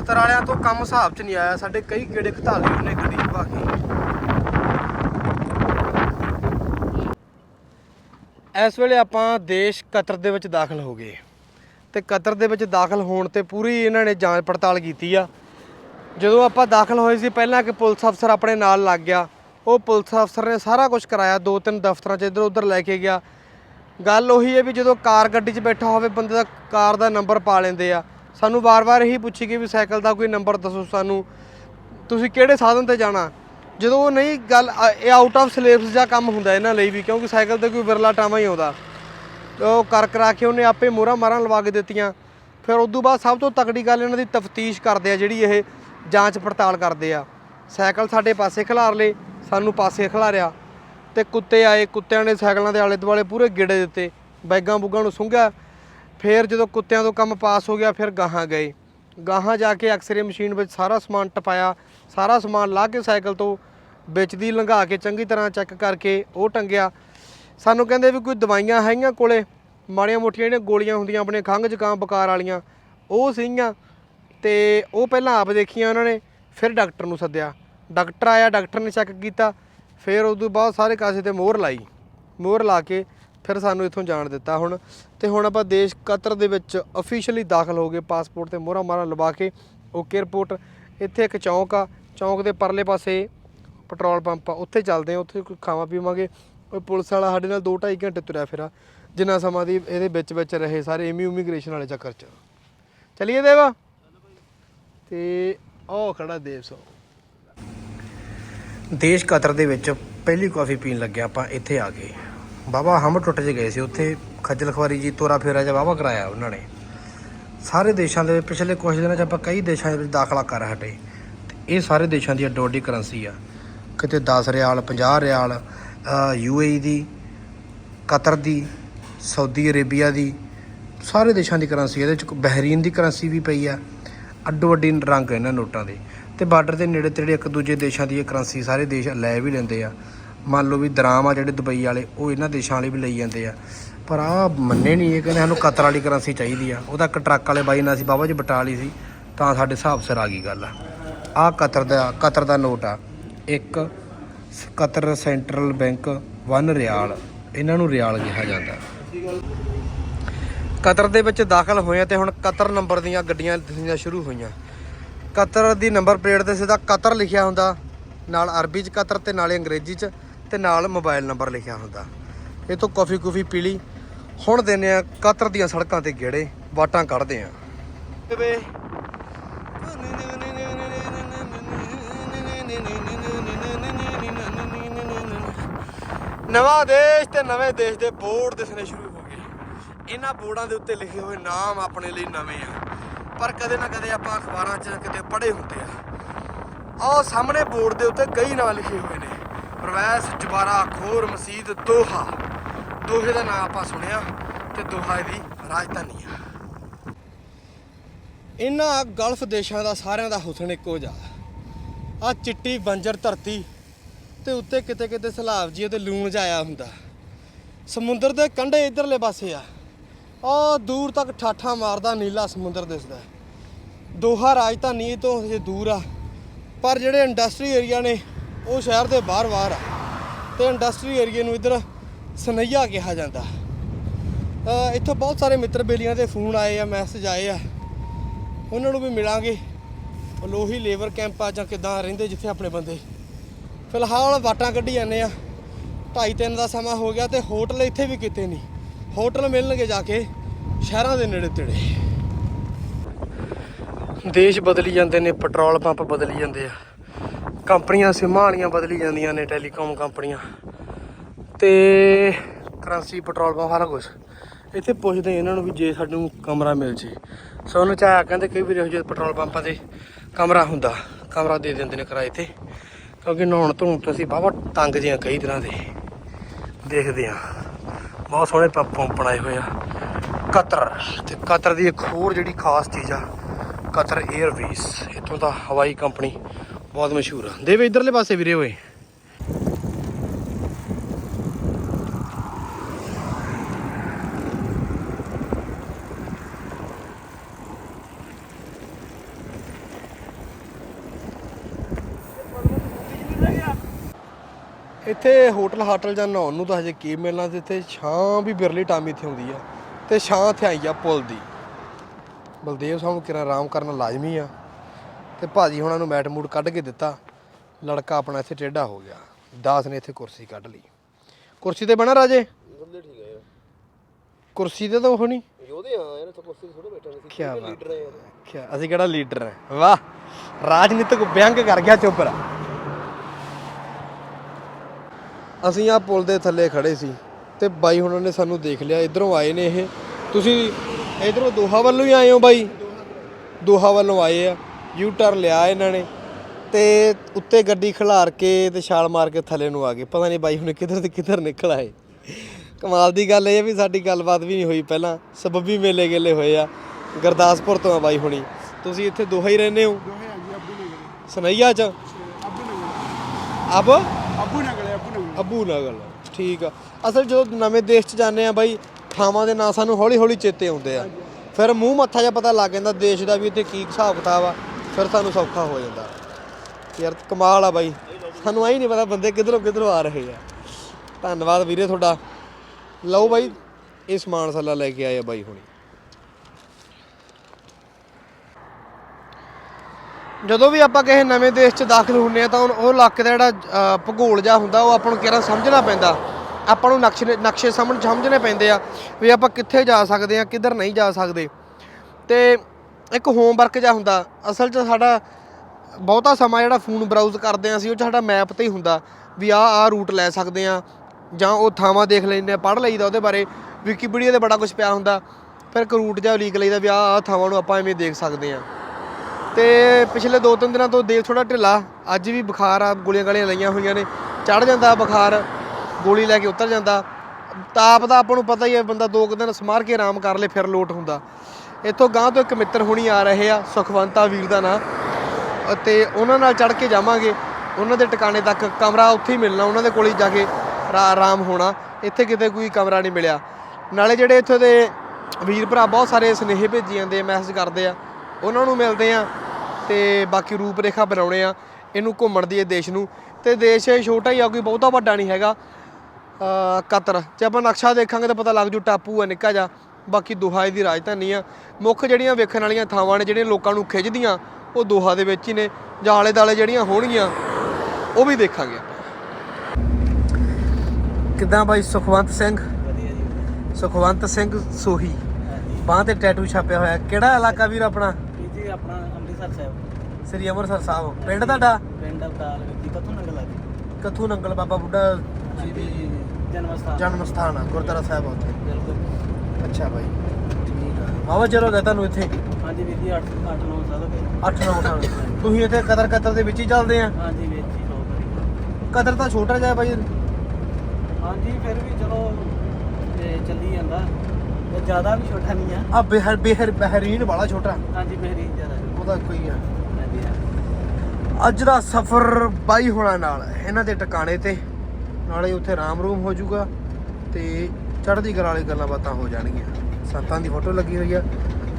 Speaker 1: ਕਤਰ ਵਾਲਿਆਂ ਤੋਂ ਕੰਮ ਹਿਸਾਬ 'ਚ ਨਹੀਂ ਆਇਆ, ਸਾਡੇ ਕਈ ਗੇੜੇ ਘਤਾ ਲਏ ਉਹਨੇ ਗੱਡੀ 'ਚ ਪਾ ਕੇ। ਇਸ ਵੇਲੇ ਆਪਾਂ ਦੇਸ਼ ਕਤਰ ਦੇ ਵਿੱਚ ਦਾਖਲ ਹੋ ਗਏ। ਤੇ ਕਤਰ ਦੇ ਵਿੱਚ ਦਾਖਲ ਹੋਣ ਤੇ ਪੂਰੀ ਇਹਨਾਂ ਨੇ ਜਾਂਚ ਪੜਤਾਲ ਕੀਤੀ ਆ। ਜਦੋਂ ਆਪਾਂ ਦਾਖਲ ਹੋਏ ਸੀ, ਪਹਿਲਾਂ ਕਿ ਪੁਲਿਸ ਅਫਸਰ ਆਪਣੇ ਨਾਲ ਲੱਗ ਗਿਆ। ਉਹ ਪੁਲਿਸ ਅਫਸਰ ਨੇ ਸਾਰਾ ਕੁਝ ਕਰਾਇਆ, ਦੋ ਤਿੰਨ ਦਫ਼ਤਰਾਂ 'ਚ ਇੱਧਰ ਉੱਧਰ ਲੈ ਕੇ ਗਿਆ। ਗੱਲ ਉਹੀ ਹੈ ਵੀ ਜਦੋਂ ਕਾਰ ਗੱਡੀ 'ਚ ਬੈਠਾ ਹੋਵੇ, ਬੰਦੇ ਦਾ ਕਾਰ ਦਾ ਨੰਬਰ ਪਾ ਲੈਂਦੇ ਆ। ਸਾਨੂੰ ਵਾਰ-ਵਾਰ ਇਹੀ ਪੁੱਛੀ ਗਈ ਵੀ ਸਾਈਕਲ ਦਾ ਕੋਈ ਨੰਬਰ ਦੱਸੋ ਸਾਨੂੰ। ਤੁਸੀਂ ਕਿਹੜੇ ਸਾਧਨ ਤੇ ਜਾਣਾ? ਜਦੋਂ ਉਹ ਨਹੀਂ ਗੱਲ ਇਹ ਆਊਟ ਆਫ ਸਿਲੇਬਸ ਜਾਂ ਕੰਮ ਹੁੰਦਾ ਇਹਨਾਂ ਲਈ ਵੀ, ਕਿਉਂਕਿ ਸਾਈਕਲ ਤੇ ਕੋਈ ਵਿਰਲਾ ਟਾਵਾਂ ਹੀ ਆਉਂਦਾ। ਤੇ ਉਹ ਕਰ ਕਰਾ ਕੇ ਉਹਨੇ ਆਪੇ ਮੋਹਰਾਂ ਮਾਰਾਂ ਲਵਾ ਕੇ ਦਿੱਤੀਆਂ। ਫਿਰ ਉਦੋਂ ਬਾਅਦ ਸਭ ਤੋਂ ਤਕੜੀ ਗੱਲ ਇਹਨਾਂ ਦੀ ਤਫਤੀਸ਼ ਕਰਦੇ ਆ, ਜਿਹੜੀ ਇਹ ਜਾਂਚ ਪੜਤਾਲ ਕਰਦੇ ਆ। ਸਾਈਕਲ ਸਾਡੇ ਪਾਸੇ ਖਿਲਾਰ ਲਏ, ਸਾਨੂੰ ਪਾਸੇ ਖਿਲਾਰਿਆ। ਤੇ ਕੁੱਤੇ ਆਏ, ਕੁੱਤਿਆਂ ਨੇ ਸਾਈਕਲਾਂ ਦੇ ਆਲੇ ਦੁਆਲੇ ਪੂਰੇ ਗੇੜੇ ਦਿੱਤੇ। ਬੈਗਾਂ ਬੁੱਗਾਂ ਨੂੰ ਸੁੰਘਿਆ। ਫਿਰ ਜਦੋਂ ਕੁੱਤਿਆਂ ਤੋਂ ਕੰਮ ਪਾਸ ਹੋ ਗਿਆ, ਫਿਰ ਗਾਹਾਂ ਗਏ। ਗਾਹਾਂ ਜਾ ਕੇ ਐਕਸਰੇ ਮਸ਼ੀਨ ਵਿੱਚ ਸਾਰਾ ਸਮਾਨ ਟਪਾਇਆ, ਸਾਰਾ ਸਮਾਨ ਲਾ ਕੇ ਸਾਈਕਲ ਤੋਂ ਵਿੱਚ ਦੀ ਲੰਘਾ ਕੇ ਚੰਗੀ ਤਰ੍ਹਾਂ ਚੈੱਕ ਕਰਕੇ ਉਹ ਟੰਗਿਆ। ਸਾਨੂੰ ਕਹਿੰਦੇ ਵੀ ਕੋਈ ਦਵਾਈਆਂ ਹੈਗੀਆਂ ਕੋਲੇ, ਮਾੜੀਆਂ ਮੋਟੀਆਂ ਜਿਹੜੀਆਂ ਗੋਲੀਆਂ ਹੁੰਦੀਆਂ ਆਪਣੇ ਖੰਘ ਜ਼ੁਕਾਮ ਬੁਖਾਰ ਵਾਲੀਆਂ, ਉਹ ਸੀਗੀਆਂ। ਤੇ ਉਹ ਪਹਿਲਾਂ ਆਪ ਦੇਖੀਆਂ ਉਹਨਾਂ ਨੇ, ਫਿਰ ਡਾਕਟਰ ਨੂੰ ਸੱਦਿਆ। ਡਾਕਟਰ ਆਇਆ, ਡਾਕਟਰ ਨੇ ਚੈੱਕ ਕੀਤਾ, ਫਿਰ ਉਸ ਤੋਂ ਬਾਅਦ ਸਾਰੇ ਕਾਸੇ ਤੇ ਮੋਹਰ ਲਾਈ। ਮੋਹਰ ਲਾ ਕੇ ਫਿਰ ਸਾਨੂੰ ਇੱਥੋਂ ਜਾਣ ਦਿੱਤਾ ਹੁਣ। ਤੇ ਹੁਣ ਆਪਾਂ ਦੇਸ਼ ਕਤਰ ਦੇ ਵਿੱਚ ਅਫੀਸ਼ੀਅਲੀ ਦਾਖਲ ਹੋ ਗਏ ਪਾਸਪੋਰਟ ਤੇ ਮੋਹਰਾਂ ਮਾਰਾਂ ਲਵਾ ਕੇ ਓਕੇ ਰਿਪੋਰਟ ਇੱਥੇ ਇੱਕ ਚੌਂਕ ਆ, ਚੌਂਕ ਦੇ ਪਰਲੇ ਪਾਸੇ ਪੈਟਰੋਲ ਪੰਪ ਆ, ਉੱਥੇ ਚੱਲਦੇ ਆ ਉੱਥੇ ਕੋਈ ਖਾਵਾਂ ਪੀਵਾਂਗੇ। ਉਹ ਪੁਲਿਸ ਵਾਲਾ ਸਾਡੇ ਨਾਲ 2.5 ਘੰਟੇ ਤੁਰਿਆ ਫਿਰਾ ਜਿੰਨਾ ਸਮਾਂ ਦੀ ਇਹਦੇ ਵਿੱਚ ਵਿੱਚ ਰਹੇ ਸਾਰੇ ਇਮੀ ਇਮੀਗ੍ਰੇਸ਼ਨ ਵਾਲੇ ਚੱਕਰ 'ਚ। ਚਲਿਏ ਦੇਵਾ? ਤੇ ਉਹ ਖੜਾ ਦੇਵ ਸੋ। ਦੇਸ਼ ਕਤਰ ਦੇ ਵਿੱਚ ਪਹਿਲੀ ਕਾਫੀ ਪੀਣ ਲੱਗਿਆ ਆਪਾਂ, ਇੱਥੇ ਆ ਗਏ ਬਾਬਾ ਹਮ ਟੁੱਟ ਜੇ ਗਏ ਸੀ, ਉੱਥੇ ਖੱਜਲ ਖਵਾਰੀ ਜੀ, ਤੋਰਾ ਫੇਰਾ ਜਿਹਾ ਵਾਹਵਾ ਕਰਾਇਆ ਉਹਨਾਂ ਨੇ। ਸਾਰੇ ਦੇਸ਼ਾਂ ਦੇ ਪਿਛਲੇ ਕੁਝ ਦਿਨਾਂ 'ਚ ਆਪਾਂ ਕਈ ਦੇਸ਼ਾਂ ਦੇ ਵਿੱਚ ਦਾਖਲਾ ਕਰ ਹਟੇ। ਤੇ ਇਹ ਸਾਰੇ ਦੇਸ਼ਾਂ ਦੀ ਅੱਡੋ ਅੱਡੀ ਕਰੰਸੀ ਆ। ਕਿਤੇ 10 ਰਿਆਲ 50 ਰਿਆਲ ਯੂਏਈ ਦੀ, ਕਤਰ ਦੀ, ਸਾਊਦੀ ਅਰੇਬੀਆ ਦੀ, ਸਾਰੇ ਦੇਸ਼ਾਂ ਦੀ ਕਰੰਸੀ ਇਹਦੇ ਚ ਬਹਿਰੀਨ ਦੀ ਕਰੰਸੀ ਵੀ ਪਈ ਆ। ਅੱਡੋ ਅੱਡੀ ਰੰਗ ਇਹਨਾਂ ਨੋਟਾਂ ਦੇ। ਤੇ ਬਾਰਡਰ ਦੇ ਨੇੜੇ ਤੇੜੇ ਇੱਕ ਦੂਜੇ ਦੇਸ਼ਾਂ ਦੀ ਇਹ ਕਰੰਸੀ ਸਾਰੇ ਦੇਸ਼ ਲੈ ਵੀ ਲੈਂਦੇ ਆ। ਮੰਨ ਲਓ ਵੀ ਦਰਾਮ ਆ ਜਿਹੜੇ ਦੁਬਈ ਵਾਲੇ, ਉਹ ਇਹਨਾਂ ਦੇਸ਼ਾਂ ਵਾਲੇ ਵੀ ਲਈ ਜਾਂਦੇ ਆ। ਪਰ ਆ ਮੰਨੇ ਨਹੀਂ, ਇਹ ਕਹਿੰਦੇ ਸਾਨੂੰ ਕਤਰ ਵਾਲੀ ਕਰੰਸੀ ਚਾਹੀਦੀ ਆ। ਉਹਦਾ ਇੱਕ ਟਰੱਕ ਵਾਲੇ ਬਾਈ ਨਾਲ ਅਸੀਂ ਬਾਬਾ ਜੀ ਬਟਾਲੀ ਸੀ, ਤਾਂ ਸਾਡੇ ਹਿਸਾਬ ਸਿਰ ਆ ਗਈ ਗੱਲ ਆ। ਆ ਕਤਰ ਦਾ ਕਤਰ ਦਾ ਨੋਟ ਆ। ਇੱਕ ਸ- ਕਤਰ ਸੈਂਟਰਲ ਬੈਂਕ 1 ਰਿਆਲ, ਇਹਨਾਂ ਨੂੰ ਰਿਆਲ ਕਿਹਾ ਜਾਂਦਾ। ਕਤਰ ਦੇ ਵਿੱਚ ਦਾਖਲ ਹੋਏ ਆ ਤੇ ਹੁਣ ਕਤਰ ਨੰਬਰ ਦੀਆਂ ਗੱਡੀਆਂ ਦਿਖਣੀਆਂ ਸ਼ੁਰੂ ਹੋਈਆਂ। ਕਤਰ ਦੀ ਨੰਬਰ ਪਲੇਟ ਤੇ ਸਿੱਧਾ ਕਤਰ ਲਿਖਿਆ ਹੁੰਦਾ। ਨਾਲ ਅਰਬੀ ਚ ਕਤਰ ਤੇ ਨਾਲੇ ਅੰਗਰੇਜ਼ੀ ਚ ਤੇ ਨਾਲ ਮੋਬਾਈਲ ਨੰਬਰ ਲਿਖਿਆ ਹੁੰਦਾ। ਇਹ ਤੋਂ ਕਾਫੀ ਕੁਫੀ ਪੀ ਲਈ। ਹੁਣ ਦਿੰਨੇ ਆ ਕਤਰ ਦੀਆਂ ਸੜਕਾਂ ਤੇ ਗੇੜੇ, ਵਾਟਾਂ ਕੱਢਦੇ ਆ। ਨਵਾਂ ਦੇਸ਼ ਤੇ ਨਵੇਂ ਦੇਸ਼ ਦੇ ਬੋਰਡ ਦਿਸਣੇ ਸ਼ੁਰੂ ਹੋ ਗਏ। ਇਹਨਾਂ ਬੋਰਡਾਂ ਦੇ ਉੱਤੇ ਲਿਖੇ ਹੋਏ ਨਾਮ ਆਪਣੇ ਲਈ ਨਵੇਂ ਆ। ਪਰ ਕਦੇ ਨਾ ਕਦੇ ਆਪਾਂ ਅਖਬਾਰਾਂ 'ਚ ਕਿਤੇ ਪੜ੍ਹੇ ਹੁੰਦੇ ਆ। ਆਹ ਸਾਹਮਣੇ ਬੋਰਡ ਦੇ ਉੱਤੇ ਕਈ ਨਾਮ ਲਿਖੇ ਹੋਏ ਨੇ। ਪ੍ਰਵੈਸ ਜਵਾਰਾ ਖੋਰ ਮਸਜਿਦ ਦੋਹਾ। ਦੋਹੇ ਦਾ ਨਾਮ ਆਪਾਂ ਸੁਣਿਆ ਤੇ ਦੋਹਾ ਦੀ ਰਾਜਧਾਨੀ ਆ। ਇਹਨਾਂ ਗਲਫ ਦੇਸ਼ਾਂ ਦਾ ਸਾਰਿਆਂ ਦਾ ਹੁਸਨ ਇੱਕੋ ਜਿਹਾ। ਆ ਚਿੱਟੀ ਬੰਜਰ ਧਰਤੀ ਤੇ ਉੱਤੇ ਕਿਤੇ ਕਿਤੇ ਸਲਾਬ ਜੀ ਤੇ ਲੂਣ ਜਾਇਆ ਹੁੰਦਾ। ਸਮੁੰਦਰ ਦੇ ਕੰਢੇ ਇਧਰਲੇ ਪਾਸੇ ਆ। ਉਹ ਦੂਰ ਤੱਕ ਠਾਠਾ ਮਾਰਦਾ ਨੀਲਾ ਸਮੁੰਦਰ ਦਿਸਦਾ। ਦੋਹਾ ਰਾਜਧਾਨੀ ਤੋਂ ਹਜੇ ਦੂਰ ਆ। ਪਰ ਜਿਹੜੇ ਇੰਡਸਟਰੀ ਏਰੀਆ ਨੇ, ਉਹ ਸ਼ਹਿਰ ਦੇ ਬਾਹਰ-ਬਾਹਰ ਆ। ਤੇ ਇੰਡਸਟਰੀ ਏਰੀਆ ਨੂੰ ਇਧਰ ਸਨਈਆ ਕਿਹਾ ਜਾਂਦਾ। ਇੱਥੋਂ ਬਹੁਤ ਸਾਰੇ ਮਿੱਤਰ ਬੇਲੀਆਂ ਦੇ ਫੋਨ ਆਏ ਆ ਮੈਸੇਜ ਆਏ ਆ। ਉਹਨਾਂ ਨੂੰ ਵੀ ਮਿਲਾਂਗੇ। ਲੋਹੀ ਲੇਬਰ ਕੈਂਪਾਂ ਜਾਂ ਕਿਦਾਂ ਰਹਿੰਦੇ ਜਿੱਥੇ ਆਪਣੇ ਬੰਦੇ। ਫਿਲਹਾਲ ਵਾਟਾਂ ਕੱਢੀ ਜਾਂਦੇ ਆ। ਢਾਈ ਤਿੰਨ ਦਾ ਸਮਾਂ ਹੋ ਗਿਆ ਤੇ ਹੋਟਲ ਇੱਥੇ ਵੀ ਕਿਤੇ ਨਹੀਂ। ਹੋਟਲ ਮਿਲਣਗੇ ਜਾ ਕੇ ਸ਼ਹਿਰਾਂ ਦੇ ਨੇੜੇ ਤੇੜੇ। ਦੇਸ਼ ਬਦਲੀ ਜਾਂਦੇ ਨੇ, ਪੈਟਰੋਲ ਪੰਪ ਬਦਲੀ ਜਾਂਦੇ ਆ। ਕੰਪਨੀਆਂ, ਸਿਮਾਂ ਵਾਲੀਆਂ ਬਦਲੀ ਜਾਂਦੀਆਂ ਨੇ, ਟੈਲੀਕਾਮ ਕੰਪਨੀਆਂ। ਤੇ ਕਰੰਸੀ, ਪੈਟਰੋਲ ਪੰਪ, ਸਾਰਾ ਕੁਝ ਇੱਥੇ ਪੁੱਛਦੇ ਇਹਨਾਂ ਨੂੰ ਵੀ ਜੇ ਸਾਨੂੰ ਕਮਰਾ ਮਿਲ ਜੇ। ਸੋ ਉਹਨੂੰ ਚਾਹਿਆ ਕਹਿੰਦੇ ਕਈ ਵਾਰ ਇਹੋ ਜਿਹੇ ਪੈਟਰੋਲ ਪੰਪਾਂ ਤੇ ਕਮਰਾ ਹੁੰਦਾ। ਕਮਰਾ ਦੇ ਦਿੰਦੇ ਨੇ ਕਿਰਾਏ ਤੇ। ਕਿਉਂਕਿ ਨਹਾਉਣ ਧੋਣ ਤੋਂ ਅਸੀਂ ਬਾਬਾ ਤੰਗ ਜਿਹਾ ਕਈ ਤਰ੍ਹਾਂ ਦੇ। ਦੇਖਦੇ ਆ। ਬਹੁਤ ਸੋਹਣੇ ਪੰਪ ਪੰਪ ਬਣਾਏ ਹੋਏ ਆ। ਕਤਰ। ਤੇ ਕਤਰ ਦੀ ਇੱਕ ਹੋਰ ਜਿਹੜੀ ਖਾਸ ਚੀਜ਼ ਆ, ਕਤਰ 에ਅਰਵੇਜ਼ ਇੱਥੋਂ ਦਾ ਹਵਾਈ ਕੰਪਨੀ ਬਹੁਤ ਮਸ਼ਹੂਰ ਆ। ਦੇਵੇ ਇਧਰਲੇ ਪਾਸੇ ਵੀਰੇ ਹੋਏ ਇੱਥੇ ਹੋਟਲ ਹਾਟਲ ਜਾਂ ਨਹਾਉਣ ਨੂੰ ਤਾਂ ਹਜੇ ਕੀ ਮਿਲਣਾ ਤੇ ਇੱਥੇ ਛਾਂ ਵੀ ਬਿਰਲੀ ਟਾਮੀ ਇੱਥੇ ਆਉਂਦੀ ਆ ਤੇ ਛਾਂ ਇੱਥੇ ਆਈ ਆ ਪੁਲ ਦੀ। ਬਲਦੇਵ ਸਾਹਿਬ ਨੂੰ ਕਿਰਾ ਆਰਾਮ ਕਰਨਾ ਲਾਜ਼ਮੀ ਆ। ਤੇ ਭਾਜੀ ਹੁਣਾਂ ਨੂੰ ਮੈਟ ਮੂਡ ਕੱਢ ਕੇ ਦਿੱਤਾ। ਲੜਕਾ ਆਪਣਾ ਇੱਥੇ ਟੇਢਾ ਹੋ ਗਿਆ। ਦਾਸ ਨੇ ਇੱਥੇ ਕੁਰਸੀ ਕੱਢ ਲਈ। ਕੁਰਸੀ ਤੇ ਬਣਾ ਰਾਜੇ?
Speaker 4: ਬੰਦੇ ਠੀਕ ਹੈ ਯਾਰ।
Speaker 1: ਕੁਰਸੀ ਤੇ ਤਾਂ ਉਹ ਨਹੀਂ।
Speaker 4: ਯੋਧੇ ਆ ਯਾਰ ਇੱਥੇ ਕੁਰਸੀ ਥੋੜਾ ਬੈਠਾ
Speaker 1: ਬਾਤ।
Speaker 4: ਲੀਡਰ ਹੈ ਯਾਰ?
Speaker 1: ਕਿਆ ਅਸੀਂ ਕਿਹੜਾ ਲੀਡਰ ਹੈ ਵਾਹ ਰਾਜਨੀਤਿਕ ਵਿਅੰਗ ਕਰ ਗਿਆ ਚੋਪਰਾ ਅਸੀਂ ਆ ਪੁਲ ਦੇ ਥੱਲੇ ਖੜੇ ਸੀ ਤੇ ਬਾਈ ਹੁਣਾਂ ਨੇ ਸਾਨੂੰ ਦੇਖ ਲਿਆ ਇਧਰੋਂ ਆਏ ਨੇ ਇਹ। ਤੁਸੀਂ ਇਧਰੋਂ ਦੋਹਾ ਵੱਲੋਂ ਹੀ ਆਏ ਹੋ ਬਾਈ? ਦੋਹਾ ਵੱਲੋਂ ਆਏ ਆ। ਯੂ ਟਰਨ ਲਿਆ ਇਹਨਾਂ ਨੇ ਤੇ ਉੱਤੇ ਗੱਡੀ ਖਿਲਾਰ ਕੇ ਤੇ ਛਾਲ ਮਾਰ ਕੇ ਥੱਲੇ ਨੂੰ ਆ ਗਏ। ਪਤਾ ਨਹੀਂ ਬਾਈ ਹੁਣ ਕਿੱਧਰ ਤੇ ਕਿੱਧਰ ਨਿਕਲ ਆਏ। ਕਮਾਲ ਦੀ ਗੱਲ ਇਹ ਵੀ ਸਾਡੀ ਗੱਲਬਾਤ ਵੀ ਨਹੀਂ ਹੋਈ ਪਹਿਲਾਂ। ਸਬੱਬੀ ਮੇਲੇ ਗੇਲੇ ਹੋਏ ਆ। ਗੁਰਦਾਸਪੁਰ ਤੋਂ ਆ ਬਾਈ ਹੁਣੀ। ਤੁਸੀਂ ਇੱਥੇ ਦੋਹਾ ਹੀ ਰਹਿੰਦੇ ਹੋ? ਸਨਈਆ ਚ? ਅਬ
Speaker 3: ਅੱਬੂ? ਨਗਲੇ ਅੱਬੂ ਨਗਲੇ।
Speaker 1: ਅਬੂ ਨਗਲ, ਠੀਕ ਆ। ਅਸਲ ਜਦੋਂ ਨਵੇਂ ਦੇਸ਼ 'ਚ ਜਾਂਦੇ ਆ ਬਾਈ, ਥਾਵਾਂ ਦੇ ਨਾਂ ਸਾਨੂੰ ਹੌਲੀ ਹੌਲੀ ਚੇਤੇ ਆਉਂਦੇ ਆ। ਫਿਰ ਮੂੰਹ ਮੱਥਾ ਜਿਹਾ ਪਤਾ ਲੱਗ ਜਾਂਦਾ ਦੇਸ਼ ਦਾ ਵੀ ਇੱਥੇ ਕੀ ਹਿਸਾਬ ਕਿਤਾਬ ਆ, ਫਿਰ ਸਾਨੂੰ ਸੌਖਾ ਹੋ ਜਾਂਦਾ। ਯਾਰ, ਕਮਾਲ ਆ ਬਾਈ। ਸਾਨੂੰ ਆਈ ਨਹੀਂ ਪਤਾ ਬੰਦੇ ਕਿੱਧਰੋਂ ਕਿੱਧਰੋਂ ਆ ਰਹੇ ਆ। ਧੰਨਵਾਦ ਵੀਰੇ ਤੁਹਾਡਾ। ਲਓ ਬਾਈ ਇਹ ਸਮਾਨ ਸਾਲਾ ਲੈ ਕੇ ਆਏ ਆ ਬਾਈ ਹੁਣੀ। ਜਦੋਂ ਵੀ ਆਪਾਂ ਕਿਸੇ ਨਵੇਂ ਦੇਸ਼ 'ਚ ਦਾਖਲ ਹੁੰਨੇ ਆ ਤਾਂ ਉਹ- ਇਲਾਕੇ ਦਾ ਜਿਹੜਾ ਭੂਗੋਲ ਜਿਹਾ ਹੁੰਦਾ, ਉਹ ਆਪਾਂ ਨੂੰ ਕਿਹੜਾ ਸਮਝਣਾ ਪੈਂਦਾ? ਆਪਾਂ ਨੂੰ ਨਕਸ਼ੇ ਨਕਸ਼ੇ ਸਮਝ ਸਮਝਣੇ ਪੈਂਦੇ ਆ ਵੀ ਆਪਾਂ ਕਿੱਥੇ ਜਾ ਸਕਦੇ ਆ, ਕਿੱਧਰ ਨਹੀਂ ਜਾ ਸਕਦੇ। ਤੇ ਇੱਕ ਹੋਮਵਰਕ ਜਿਹਾ ਹੁੰਦਾ। ਅਸਲ 'ਚ ਸਾਡਾ ਬਹੁਤਾ ਸਮਾਂ ਜਿਹੜਾ ਫੋਨ ਬਰਾਊਜ਼ ਕਰਦੇ ਆ ਅਸੀਂ, ਉਹ 'ਚ ਸਾਡਾ ਮੈਪ ਤੇ ਹੀ ਹੁੰਦਾ ਵੀ ਆਹ ਆਹ ਰੂਟ ਲੈ ਸਕਦੇ ਆ ਜਾਂ ਉਹ ਥਾਵਾਂ ਦੇਖ ਲੈਂਦੇ ਆ, ਪੜ੍ਹ ਲਈਦਾ ਉਹਦੇ ਬਾਰੇ। ਵਿਕੀਪੀਡੀਆ ਤੇ ਬੜਾ ਕੁਝ ਪਿਆ ਹੁੰਦਾ। ਫਿਰ ਇੱਕ ਰੂਟ ਜਿਹਾ ਲੀਕ ਲਈਦਾ ਵੀ ਆਹ ਆਹ ਥਾਵਾਂ ਨੂੰ ਆਪਾਂ ਐਵੇਂ ਦੇਖ ਸਕਦੇ ਆ। ਤੇ ਪਿਛਲੇ 2-3 ਦਿਨਾਂ ਤੋਂ ਦੇਵ ਥੋੜਾ ਢਿੱਲਾ। ਅੱਜ ਵੀ ਬੁਖਾਰ ਆ, ਗੋਲੀਆਂ ਗਾਲੀਆਂ ਲਈਆਂ ਹੋਈਆਂ ਨੇ। ਚੜ ਜਾਂਦਾ ਬੁਖਾਰ, ਗੋਲੀ ਲੈ ਕੇ ਉਤਰ ਜਾਂਦਾ। ਤਾਪ ਦਾ ਆਪਾਂ ਨੂੰ ਪਤਾ ਹੀ ਹੈ, ਬੰਦਾ ਦੋ ਕੁ ਦਿਨ ਸਮਾਰ ਕੇ ਆਰਾਮ ਕਰ ਲੇ, ਫਿਰ ਲੋਟ ਹੁੰਦਾ। ਇੱਥੋਂ ਗਾਂ ਤੋਂ ਇੱਕ ਮਿੱਤਰ ਹੁਣੀ ਆ ਰਹੇ ਆ, ਸੁਖਵੰਤਾ ਵੀਰ ਦਾ ਨਾਂ। ਅਤੇ ਉਹਨਾਂ ਨਾਲ ਚੜ ਕੇ ਜਾਵਾਂਗੇ। ਉਹਨਾਂ ਦੇ ਟਿਕਾਣੇ ਤੱਕ ਕਮਰਾ ਉੱਥੇ ਹੀ ਮਿਲਣਾ, ਉਹਨਾਂ ਦੇ ਕੋਲ ਹੀ ਜਾ ਕੇ ਰਾ- ਆਰਾਮ ਹੋਣਾ। ਇੱਥੇ ਕਿਤੇ ਕੋਈ ਕਮਰਾ ਨਹੀਂ ਮਿਲਿਆ। ਨਾਲੇ ਜਿਹੜੇ ਇੱਥੇ ਦੇ ਵੀਰ ਭਰਾ ਬਹੁਤ ਸਾਰੇ ਸੁਨੇਹੇ ਭੇਜੀ ਜਾਂਦੇ ਆ ਮੈਸੇਜ ਕਰਦੇ ਆ। ਉਹਨਾਂ ਨੂੰ ਮਿਲਦੇ ਆ ਤੇ ਬਾਕੀ ਰੂਪ ਰੇਖਾ ਬਣਾਉਣੇ ਆ ਇਹਨੂੰ ਘੁੰਮਣ ਦੀ ਇਹ ਦੇਸ਼ ਨੂੰ। ਤੇ ਦੇਸ਼ ਇਹ ਛੋਟਾ ਹੀ ਆ ਕੋਈ ਬਹੁਤਾ ਵੱਡਾ ਨਹੀਂ ਹੈਗਾ ਅ, ਕਤਰ। ਜੇ ਆਪਾਂ ਨਕਸ਼ਾ ਦੇਖਾਂਗੇ ਤਾਂ ਪਤਾ ਲੱਗ ਜੂ ਟਾਪੂ ਆ ਨਿੱਕਾ ਜਿਹਾ। ਬਾਕੀ ਦੋਹਾ ਦੀ ਰਾਜਧਾਨੀ ਆ। ਮੁੱਖ ਜਿਹੜੀਆਂ ਵੇਖਣ ਵਾਲੀਆਂ ਥਾਵਾਂ ਨੇ ਜਿਹੜੀਆਂ ਲੋਕਾਂ ਨੂੰ ਖਿੱਚਦੀਆਂ ਉਹ ਦੋਹਾ ਦੇ ਵਿੱਚ ਹੀ ਨੇ। ਜਾਂ ਆਲੇ ਦਾਲੇ ਜਿਹੜੀਆਂ ਹੋਣਗੀਆਂ ਉਹ ਵੀ ਦੇਖਾਂਗੇ ਕਿੱਦਾਂ ਬਾਈ ਸੁਖਵੰਤ ਸਿੰਘ? ਸੁਖਵੰਤ ਸਿੰਘ ਸੋਹੀ। ਬਾਂਹ ਤੇ ਟੈਟੂ ਛਾਪਿਆ ਹੋਇਆ। ਕਿਹੜਾ ਇਲਾਕਾ ਵੀਰ ਆਪਣਾ?
Speaker 2: ਆਪਣਾ ਅੰਮ੍ਰਿਤਸਰ ਸਾਹਿਬ।
Speaker 1: ਸ੍ਰੀ ਅੰਮ੍ਰਿਤਸਰ ਸਾਹਿਬ। ਪਿੰਡ ਤੁਹਾਡਾ?
Speaker 2: ਪਿੰਡ ਅਵਤਾਰ ਵਿੱਚ ਕਥੋਂ ਨੰਗਲ ਲੱਗੇ
Speaker 1: ਕਥੂ ਨੰਗਲ ਬਾਬਾ ਬੁੱਢਾ ਜੀ ਦੀ
Speaker 2: ਜਨਮ ਸਥਾਨ।
Speaker 1: ਜਨਮ ਸਥਾਨ ਆ ਗੁਰਦੁਆਰਾ ਸਾਹਿਬ ਆ ਉੱਥੇ।
Speaker 2: ਬਿਲਕੁਲ।
Speaker 1: ਅੱਛਾ ਬਾਈ। ਠੀਕ ਆ। ਵਾਵਾ ਚਿਰ ਹੋ ਗਿਆ ਤੁਹਾਨੂੰ ਇੱਥੇ?
Speaker 2: ਹਾਂਜੀ ਵੀਰ ਜੀ 8 8 9 ਸਾਲ ਹੋ ਗਏ।
Speaker 1: 8-9 ਸਾਲ। ਤੁਸੀਂ ਇੱਥੇ ਕਦਰ ਕਤਰ ਦੇ ਵਿੱਚ ਹੀ ਚੱਲਦੇ ਆ?
Speaker 2: ਹਾਂਜੀ ਵੀਰ ਜੀ ਹੋ ਗਏ
Speaker 1: ਕਦਰ ਤਾਂ ਛੋਟਾ ਜਿਹਾ ਬਾਈ।
Speaker 2: ਹਾਂਜੀ ਫਿਰ ਵੀ ਚਲੋ ਤੇ ਚੱਲੀ ਜਾਂਦਾ। ਤੇ ਜ਼ਿਆਦਾ ਵੀ ਛੋਟਾ ਨਹੀਂ ਆ।
Speaker 1: ਆ ਬਿਹਰ ਬਿਹਰ ਬਹਿਰੀਨ ਵਾਲਾ ਛੋਟਾ।
Speaker 2: ਹਾਂਜੀ ਮੇਰੀ ਜ਼ਿਆਦਾ।
Speaker 1: ਉਹਦਾ ਕੋਈ ਆ।
Speaker 2: ਹਾਂਜੀ ਹਾਂ।
Speaker 1: ਅੱਜ ਦਾ ਸਫ਼ਰ ਬਾਈ ਹੋਣਾ ਨਾਲ ਇਹਨਾਂ ਦੇ ਟਿਕਾਣੇ ਤੇ। ਨਾਲੇ ਉੱਥੇ ਆਰਾਮ ਰੂਮ ਹੋ ਜਾਊਗਾ ਤੇ ਚੜ੍ਹਦੀ ਕਲਾ ਵਾਲੀ ਗੱਲਾਂ ਬਾਤਾਂ ਹੋ ਜਾਣਗੀਆਂ। ਸੰਤਾਂ ਦੀ ਫੋਟੋ ਲੱਗੀ ਹੋਈ ਆ।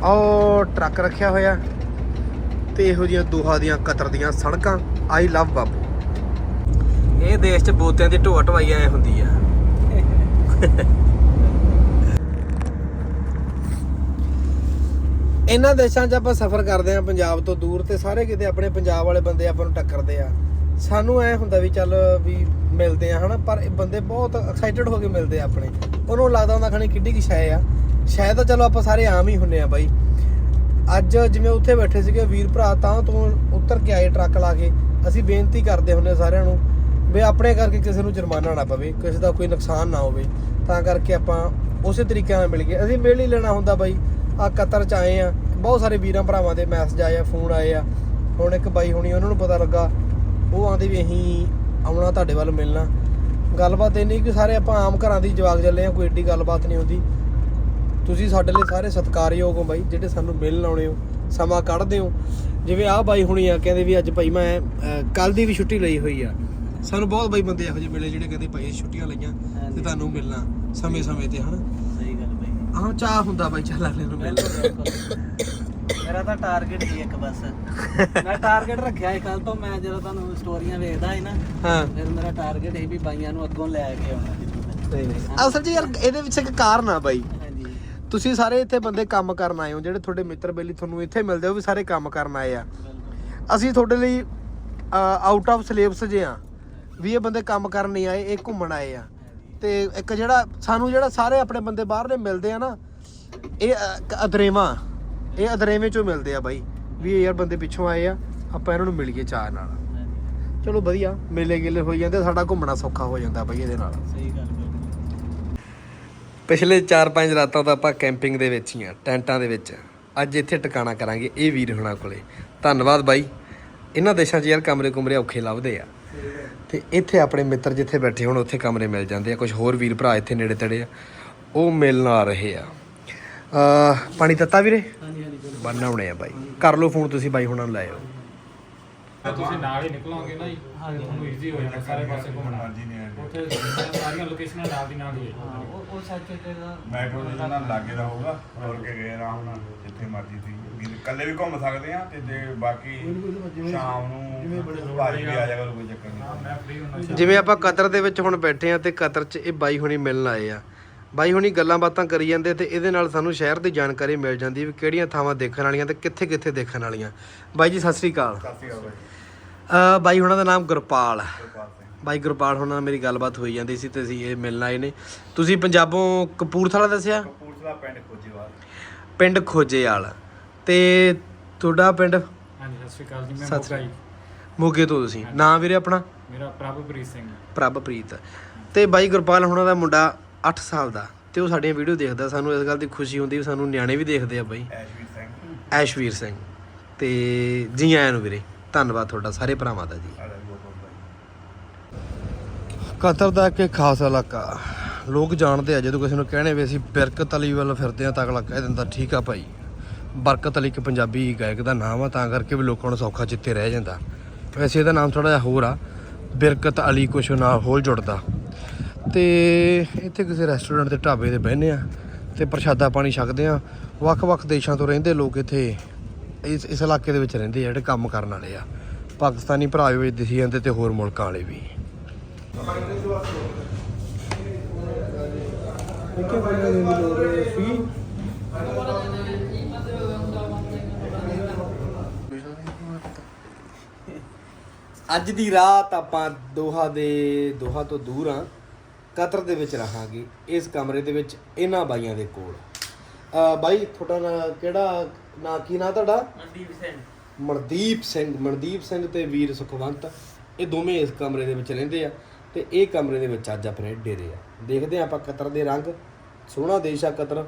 Speaker 1: ਆਹ ਟਰੱਕ ਰੱਖਿਆ ਹੋਇਆ। ਤੇ ਇਹੋ ਜਿਹੀਆਂ ਦੋਹਾ ਦੀਆਂ ਕਤਰ ਦੀਆਂ ਸੜਕਾਂ। ਆਈ ਲਵ ਬਾਪੂ। ਇਹ ਦੇਸ਼ 'ਚ ਬੋਤਿਆਂ ਦੀ ਢੋਆ ਢਵਾਈ ਐ ਹੁੰਦੀ ਆ। <laughs> ਇਹਨਾਂ ਦੇਸ਼ਾਂ 'ਚ ਆਪਾਂ ਸਫ਼ਰ ਕਰਦੇ ਆ ਪੰਜਾਬ ਤੋਂ ਦੂਰ ਤੇ ਸਾਰੇ ਕਿਤੇ ਆਪਣੇ ਪੰਜਾਬ ਵਾਲੇ ਬੰਦੇ ਆਪਾਂ ਨੂੰ ਟੱਕਰਦੇ ਆ। ਸਾਨੂੰ ਐ ਹੁੰਦਾ ਵੀ ਚੱਲ ਵੀ ਮਿਲਦੇ ਆ, ਹਨਾ? ਪਰ ਇਹ ਬੰਦੇ ਬਹੁਤ ਐਕਸਾਈਟਡ ਹੋ ਕੇ ਮਿਲਦੇ ਆ ਆਪਣੇ। ਉਹਨੂੰ ਲੱਗਦਾ ਹੁੰਦਾ ਖਾਣੀ ਕਿੱਡੀ ਕੀ ਸ਼ੈ ਆ। ਸ਼ਾਇਦ ਤਾਂ ਚਲੋ ਆਪਾਂ ਸਾਰੇ ਆਮ ਹੀ ਹੁੰਨੇ ਆ ਬਾਈ। ਅੱਜ ਜਿਵੇਂ ਉੱਥੇ ਬੈਠੇ ਸੀਗੇ ਵੀਰ ਭਰਾ, ਤਾਂ ਤੋਂ ਉੱਤਰ ਕੇ ਆਏ ਟਰੱਕ ਲਾ ਕੇ। ਅਸੀਂ ਬੇਨਤੀ ਕਰਦੇ ਹੁੰਨੇ ਸਾਰਿਆਂ ਨੂੰ ਵੀ ਆਪਣੇ ਕਰਕੇ ਕਿਸੇ ਨੂੰ ਜੁਰਮਾਨਾ ਨਾ ਪਵੇ, ਕਿਸੇ ਦਾ ਕੋਈ ਨੁਕਸਾਨ ਨਾ ਹੋਵੇ। ਤਾਂ ਕਰਕੇ ਆਪਾਂ ਉਸੇ ਤਰੀਕੇ ਨਾਲ ਮਿਲ ਗਏ। ਅਸੀਂ ਮਿਲ ਹੀ ਲੈਣਾ ਹੁੰਦਾ ਬਾਈ। ਆ ਕਤਰ ਚ ਆਏ ਆ। ਬਹੁਤ ਸਾਰੇ ਵੀਰਾਂ ਭਰਾਵਾਂ ਦੇ ਮੈਸੇਜ ਆਏ ਆ ਫੋਨ ਆਏ ਆ। ਹੁਣ ਇੱਕ ਬਾਈ ਹੁਣੀ ਉਹਨਾਂ ਨੂੰ ਪਤਾ ਲੱਗਾ ਉਹ ਆਂਦੇ ਵੀ ਅਸੀਂ ਆਉਣਾ ਤੁਹਾਡੇ ਵੱਲ ਮਿਲਣਾ। ਗੱਲਬਾਤ ਇਹ ਨਹੀਂ ਕਿ ਸਾਰੇ ਆਪਾਂ ਆਮ ਘਰਾਂ ਦੀ ਜਵਾਗ ਚੱਲੇ ਆ ਕੋਈ ਏਡੀ ਗੱਲਬਾਤ ਨਹੀਂ ਹੁੰਦੀ। ਤੁਸੀਂ ਸਾਡੇ ਲਈ ਸਾਰੇ ਸਤਿਕਾਰਯੋਗ ਹੋ ਬਾਈ ਜਿਹੜੇ ਸਾਨੂੰ ਮਿਲਣ ਆਉਣੇ ਹੋ ਸਮਾਂ ਕੱਢਦੇ ਹੋ। ਜਿਵੇਂ ਆਹ ਬਾਈ ਹੁਣੀ ਆ ਕਹਿੰਦੇ ਵੀ ਅੱਜ ਭਾਈ ਮੈਂ ਕੱਲ ਦੀ ਵੀ ਛੁੱਟੀ ਲਈ ਹੋਈ ਆ। ਸਾਨੂੰ ਬਹੁਤ ਬਾਈ ਬੰਦੇ ਇਹੋ ਜਿਹੇ ਮਿਲੇ ਜਿਹੜੇ ਕਹਿੰਦੇ ਭਾਈ ਛੁੱਟੀਆਂ ਲਈਆਂ ਤੇ ਤੁਹਾਨੂੰ ਮਿਲਣਾ ਸਮੇਂ ਸਮੇਂ ਤੇ ਹਨਾ? ਆਹ ਚਾਹ ਹੁੰਦਾ ਬਾਈ ਚੱਲ ਅਗਲੇ ਨੂੰ ਮਿਲ
Speaker 2: ਮੇਰਾ ਤਾਂ ਟਾਰਗੇਟ ਹੀ ਇੱਕ ਬਸ। ਮੈਂ ਟਾਰਗੇਟ ਰੱਖਿਆ ਹੈ ਕੱਲ ਤੋਂ ਮੈਂ ਜਦੋਂ ਤੁਹਾਨੂੰ ਸਟੋਰੀਆਂ ਵੇਖਦਾ ਸੀ ਨਾ
Speaker 1: ਹਾਂ।
Speaker 2: ਫਿਰ ਮੇਰਾ ਟਾਰਗੇਟ ਇਹ ਵੀ ਬਾਈਆਂ ਨੂੰ ਅੱਗੋਂ ਲੈ ਕੇ ਆਉਣਾ ਜਿੱਥੋਂ ਤੱਕ
Speaker 1: ਅਸਲ 'ਚ ਯਾਰ ਇਹਦੇ ਵਿੱਚ ਇੱਕ ਕਾਰਨ ਆ ਬਾਈ। ਤੁਸੀਂ ਸਾਰੇ ਇੱਥੇ ਬੰਦੇ ਕੰਮ ਕਰਨ ਆਏ ਹੋ ਜਿਹੜੇ ਤੁਹਾਡੇ ਮਿੱਤਰ ਬੇਲੀ ਤੁਹਾਨੂੰ ਇੱਥੇ ਮਿਲਦੇ ਹੋ ਵੀ ਸਾਰੇ ਕੰਮ ਕਰਨ ਆਏ ਆ। ਅਸੀਂ ਤੁਹਾਡੇ ਲਈ ਆਊਟ ਆਫ ਸਿਲੇਬਸ ਜੇ ਆ ਵੀ ਇਹ ਬੰਦੇ ਕੰਮ ਕਰਨ ਨਹੀਂ ਆਏ ਇਹ ਘੁੰਮਣ ਆਏ ਆ। ਤੇ ਇੱਕ ਜਿਹੜਾ ਸਾਨੂੰ ਜਿਹੜਾ ਸਾਰੇ ਆਪਣੇ ਬੰਦੇ ਬਾਹਰ ਦੇ ਮਿਲਦੇ ਆ ਨਾ ਇਹ ਅਦਰੇਵਾ ਇਹ ਅਦਰੇਵੇਂ ਚੋਂ ਮਿਲਦੇ ਆ ਬਾਈ ਵੀ ਇਹ ਯਾਰ ਬੰਦੇ ਪਿੱਛੋਂ ਆਏ ਆ ਆਪਾਂ ਇਹਨਾਂ ਨੂੰ ਮਿਲੀਏ ਚਾਹ ਨਾਲ। ਚਲੋ ਵਧੀਆ ਮੇਲੇ ਗੇਲੇ ਹੋਈ ਜਾਂਦੇ ਸਾਡਾ ਘੁੰਮਣਾ ਸੌਖਾ ਹੋ ਜਾਂਦਾ ਬਾਈ ਇਹਦੇ ਨਾਲ।
Speaker 2: ਸਹੀ ਗੱਲ
Speaker 1: ਪਿਛਲੇ 4-5 ਰਾਤਾਂ ਤੋਂ ਆਪਾਂ ਕੈਂਪਿੰਗ ਦੇ ਵਿੱਚ ਹੀ ਆ ਟੈਂਟਾਂ ਦੇ ਵਿੱਚ। ਅੱਜ ਇੱਥੇ ਟਿਕਾਣਾ ਕਰਾਂਗੇ ਇਹ ਵੀਰ ਹੁਣਾਂ ਕੋਲੇ। ਧੰਨਵਾਦ ਬਾਈ। ਇਹਨਾਂ ਦੇਸ਼ਾਂ 'ਚ ਯਾਰ ਕਮਰੇ ਕੁਮਰੇ ਔਖੇ ਲੱਭਦੇ ਆ। ਤੇ ਇੱਥੇ ਆਪਣੇ ਮਿੱਤਰ ਜਿੱਥੇ ਬੈਠੇ ਹੁਣ ਉੱਥੇ ਕਮਰੇ ਮਿਲ ਜਾਂਦੇ ਆ। ਕੁਝ ਹੋਰ ਵੀਰ ਭਰਾ ਇੱਥੇ ਨੇੜੇ ਤੇੜੇ ਆ। ਉਹ ਮਿਲਣ ਆ ਰਹੇ ਆ। ਅ ਪਾਣੀ ਤੱਤਾ ਵੀਰੇ?
Speaker 2: ਹਾਂਜੀ ਹਾਂਜੀ
Speaker 1: ਬਣਾਉਣੇ ਆ ਬਾਈ। ਕਰ ਲਓ ਫੋਨ ਤੁਸੀਂ ਬਾਈ ਹੁਣਾਂ ਨੂੰ ਲਾਇਓ
Speaker 5: ਤੁਸੀਂ ਨਾਲ ਹੀ ਨਿਕਲੋਗੇ ਨਾ ਜੀ। ਤੁਹਾਨੂੰ ਈਜ਼ੀ ਹੋ ਜਾਣਾ ਸਾਰੇ ਪਾਸੇ ਘੁੰਮਣਾ। ਉੱਥੇ ਸਾਰੀਆਂ ਲੋਕੇਸ਼ਨਾਂ ਨਾਲ ਦੀ ਨਾਲ ਹੀ
Speaker 2: ਉਹ ਉਹ ਸੱਚ ਤੇ ਦਾ
Speaker 3: ਮੈਟਰੋ ਦੇ ਨਾਲ ਲਾਗੇ ਰਹੂਗਾ। ਤੁਰ ਕੇ ਗਏ ਆਰਾਮ ਨਾਲ ਜਿੱਥੇ ਮਰਜ਼ੀ ਸੀ ਵੀ ਇਕੱਲੇ ਵੀ ਘੁੰਮ ਸਕਦੇ ਆ ਤੇ ਜੇ ਬਾਕੀ ਸ਼ਾਮ ਨੂੰ ਭਾਜੀ ਵੀ ਆ ਜਾਏਗਾ ਕੋਈ ਚੱਕਰ ਨਹੀਂ।
Speaker 5: ਮੈਂ ਫ੍ਰੀ ਹੁੰਦਾ
Speaker 1: ਜਿਵੇਂ ਆਪਾਂ ਕਤਰ ਦੇ ਵਿੱਚ ਹੁਣ ਬੈਠੇ ਆ ਤੇ ਕਤਰ 'ਚ ਇਹ ਬਾਈ ਹੁਣੀ ਮਿਲਣ ਆਏ ਆ। ਬਾਈ ਹੁਣੀ ਗੱਲਾਂ ਬਾਤਾਂ ਕਰੀ ਜਾਂਦੇ ਤੇ ਇਹਦੇ ਨਾਲ ਸਾਨੂੰ ਸ਼ਹਿਰ ਦੀ ਜਾਣਕਾਰੀ ਮਿਲ ਜਾਂਦੀ ਵੀ ਕਿਹੜੀਆਂ ਥਾਵਾਂ ਦੇਖਣ ਵਾਲੀਆਂ ਤੇ ਕਿੱਥੇ ਕਿੱਥੇ ਦੇਖਣ ਵਾਲੀਆਂ। ਬਾਈ ਜੀ ਸਤਿ ਸ੍ਰੀ ਅਕਾਲ।
Speaker 3: ਕਾਫੀ ਹੋ ਗਏ
Speaker 1: ਅ ਬਾਈ ਹੁਣਾਂ ਦਾ ਨਾਮ ਗੁਰਪਾਲ
Speaker 3: ਸਿੰਘ।
Speaker 1: ਬਾਈ ਗੁਰਪਾਲ ਹੁਣਾਂ ਨਾਲ ਮੇਰੀ ਗੱਲਬਾਤ ਹੋਈ ਜਾਂਦੀ ਸੀ ਤੇ ਅਸੀਂ ਇਹ ਮਿਲਣ ਆਏ ਨੇ। ਤੁਸੀਂ ਪੰਜਾਬੋਂ ਕਪੂਰਥਲਾ ਦੱਸਿਆ?
Speaker 3: ਕਪੂਰਥਲਾ ਪਿੰਡ ਖੋਜੀਵਾਲ।
Speaker 1: ਪਿੰਡ ਖੋਜੇਵਾਲ। ਤੇ ਤੁਹਾਡਾ ਪਿੰਡ?
Speaker 5: ਹਾਂਜੀ ਸਤਿ ਸ਼੍ਰੀ ਅਕਾਲ ਜੀ ਮੈਂ
Speaker 1: ਸਤਿ
Speaker 5: ਮੋਗਾ ਜੀ।
Speaker 1: ਮੋਗੇ ਤੋਂ ਤੁਸੀਂ। ਨਾਂ ਵੀਰੇ ਆਪਣਾ?
Speaker 5: ਮੇਰਾ ਪ੍ਰਭਪ੍ਰੀਤ ਸਿੰਘ
Speaker 1: ਪ੍ਰਭਪ੍ਰੀਤ। ਤੇ ਬਾਈ ਗੁਰਪਾਲ ਹੁਣਾਂ ਦਾ ਮੁੰਡਾ 8 ਸਾਲ ਦਾ। ਤੇ ਉਹ ਸਾਡੀਆਂ ਵੀਡੀਓ ਦੇਖਦਾ ਸਾਨੂੰ ਇਸ ਗੱਲ ਦੀ ਖੁਸ਼ੀ ਹੁੰਦੀ ਵੀ ਸਾਨੂੰ ਨਿਆਣੇ ਵੀ ਦੇਖਦੇ ਆ ਬਾਈ।
Speaker 3: ਐਸ਼ਵੀਰ ਸਿੰਘ।
Speaker 1: ਐਸ਼ਵੀਰ ਸਿੰਘ। ਤੇ ਜੀ ਆਇਆਂ ਨੂੰ ਵੀਰੇ ਧੰਨਵਾਦ ਤੁਹਾਡਾ ਸਾਰੇ ਭਰਾਵਾਂ ਦਾ ਜੀ। ਕਤਰ ਦਾ ਇੱਕ ਖਾਸ ਇਲਾਕਾ। ਲੋਕ ਜਾਣਦੇ ਆ ਜਦੋਂ ਕਿਸੇ ਨੂੰ ਕਹਿਣੇ ਵੀ ਅਸੀਂ ਬਰਕਤ ਅਲੀ ਵੱਲ ਫਿਰਦੇ ਆ ਤਾਂ ਅਗਲਾ ਕਹਿ ਦਿੰਦਾ ਠੀਕ ਆ ਭਾਈ। ਬਰਕਤ ਅਲੀ ਇੱਕ ਪੰਜਾਬੀ ਗਾਇਕ ਦਾ ਨਾਮ ਆ, ਤਾਂ ਕਰਕੇ ਵੀ ਲੋਕਾਂ ਨੂੰ ਸੌਖਾ ਚਿੱਤੇ ਰਹਿ ਜਾਂਦਾ। ਵੈਸੇ ਇਹਦਾ ਨਾਮ ਥੋੜਾ ਜਿਹਾ ਹੋਰ ਆ, ਬਿਰਕਤ ਅਲੀ ਕੁਛ ਨਾਲ ਹੋਰ ਜੁੜਦਾ। ਤੇ ਇੱਥੇ ਕਿਸੇ ਰੈਸਟੋਰੈਂਟ ਤੇ ਢਾਬੇ ਤੇ ਬਹਿੰਦੇ ਆ ਤੇ ਪ੍ਰਸ਼ਾਦਾ ਪਾਣੀ ਛਕਦੇ ਆ। ਵੱਖ-ਵੱਖ ਦੇਸ਼ਾਂ ਤੋਂ ਰਹਿੰਦੇ ਲੋਕ ਇੱਥੇ ਇਸ ਇਸ ਇਲਾਕੇ ਦੇ ਵਿੱਚ ਰਹਿੰਦੇ ਆ, ਜਿਹੜੇ ਕੰਮ ਕਰਨ ਵਾਲੇ ਆ। ਪਾਕਿਸਤਾਨੀ ਭਰਾ ਵੀ ਵਿੱਚ ਦਿਸੀ ਜਾਂਦੇ ਤੇ ਹੋਰ ਮੁਲਕਾਂ ਵਾਲੇ ਵੀ। ਇੱਥੇ ਬੰਦੇ ਦੀ ਲੋੜ ਹੈ। ਫੀ ਅੱਜ ਦੀ ਰਾਤ ਆਪਾਂ ਦੋਹਾ ਦੇ ਦੋਹਾ ਤੋਂ ਦੂਰ ਆ ਕਤਰ ਦੇ ਵਿੱਚ ਰਹਾਂਗੇ ਇਸ ਕਮਰੇ ਦੇ ਵਿੱਚ ਇਹਨਾਂ ਬਾਈਆਂ ਦੇ ਕੋਲ। ਅ ਬਾਈ ਤੁਹਾਡਾ ਨਾਂ ਕਿਹੜਾ ਨਾਂ ਕੀ ਨਾਂ ਤੁਹਾਡਾ? ਮਨਦੀਪ ਸਿੰਘ। ਮਨਦੀਪ ਸਿੰਘ ਮਨਦੀਪ ਸਿੰਘ ਤੇ ਵੀਰ ਸੁਖਵੰਤ। ਇਹ ਦੋਵੇਂ ਇਸ ਕਮਰੇ ਦੇ ਵਿੱਚ ਰਹਿੰਦੇ ਆ ਤੇ ਇਹ ਕਮਰੇ ਦੇ ਵਿੱਚ ਅੱਜ ਆਪਣੇ ਡੇਰੇ ਆ। ਦੇਖਦੇ ਆ ਆਪਾਂ ਕਤਰ ਦੇ ਰੰਗ। ਸੋਹਣਾ ਦੇਸ਼ ਆ Qatar.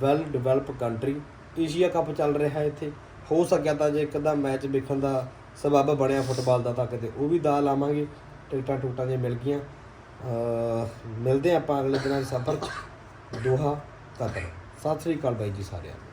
Speaker 1: Well develop country Asia cup ਚੱਲ ਰਿਹਾ ਇੱਥੇ। ਹੋ ਸਕਿਆ ਤਾਂ ਜੇ ਇੱਕ ਅੱਧਾ ਮੈਚ ਵੇਖਣ ਦਾ ਸਬੱਬ ਬਣਿਆ ਫੁੱਟਬਾਲ ਦਾ ਤਾਂ ਕਿਤੇ ਉਹ ਵੀ ਦਾ ਲਾਵਾਂਗੇ, ਟਿਕਟਾਂ ਟੁਕਟਾਂ ਜੇ ਮਿਲ ਗਈਆਂ ਮਿਲਦੇ ਹਾਂ ਆਪਾਂ ਅਗਲੇ ਦਿਨਾਂ ਦੇ ਸਫ਼ਰ ਦੋਹਾ ਕਤਰ ਸਤਿ ਸ੍ਰੀ ਅਕਾਲ ਬਾਈ ਜੀ ਸਾਰਿਆਂ ਨੂੰ।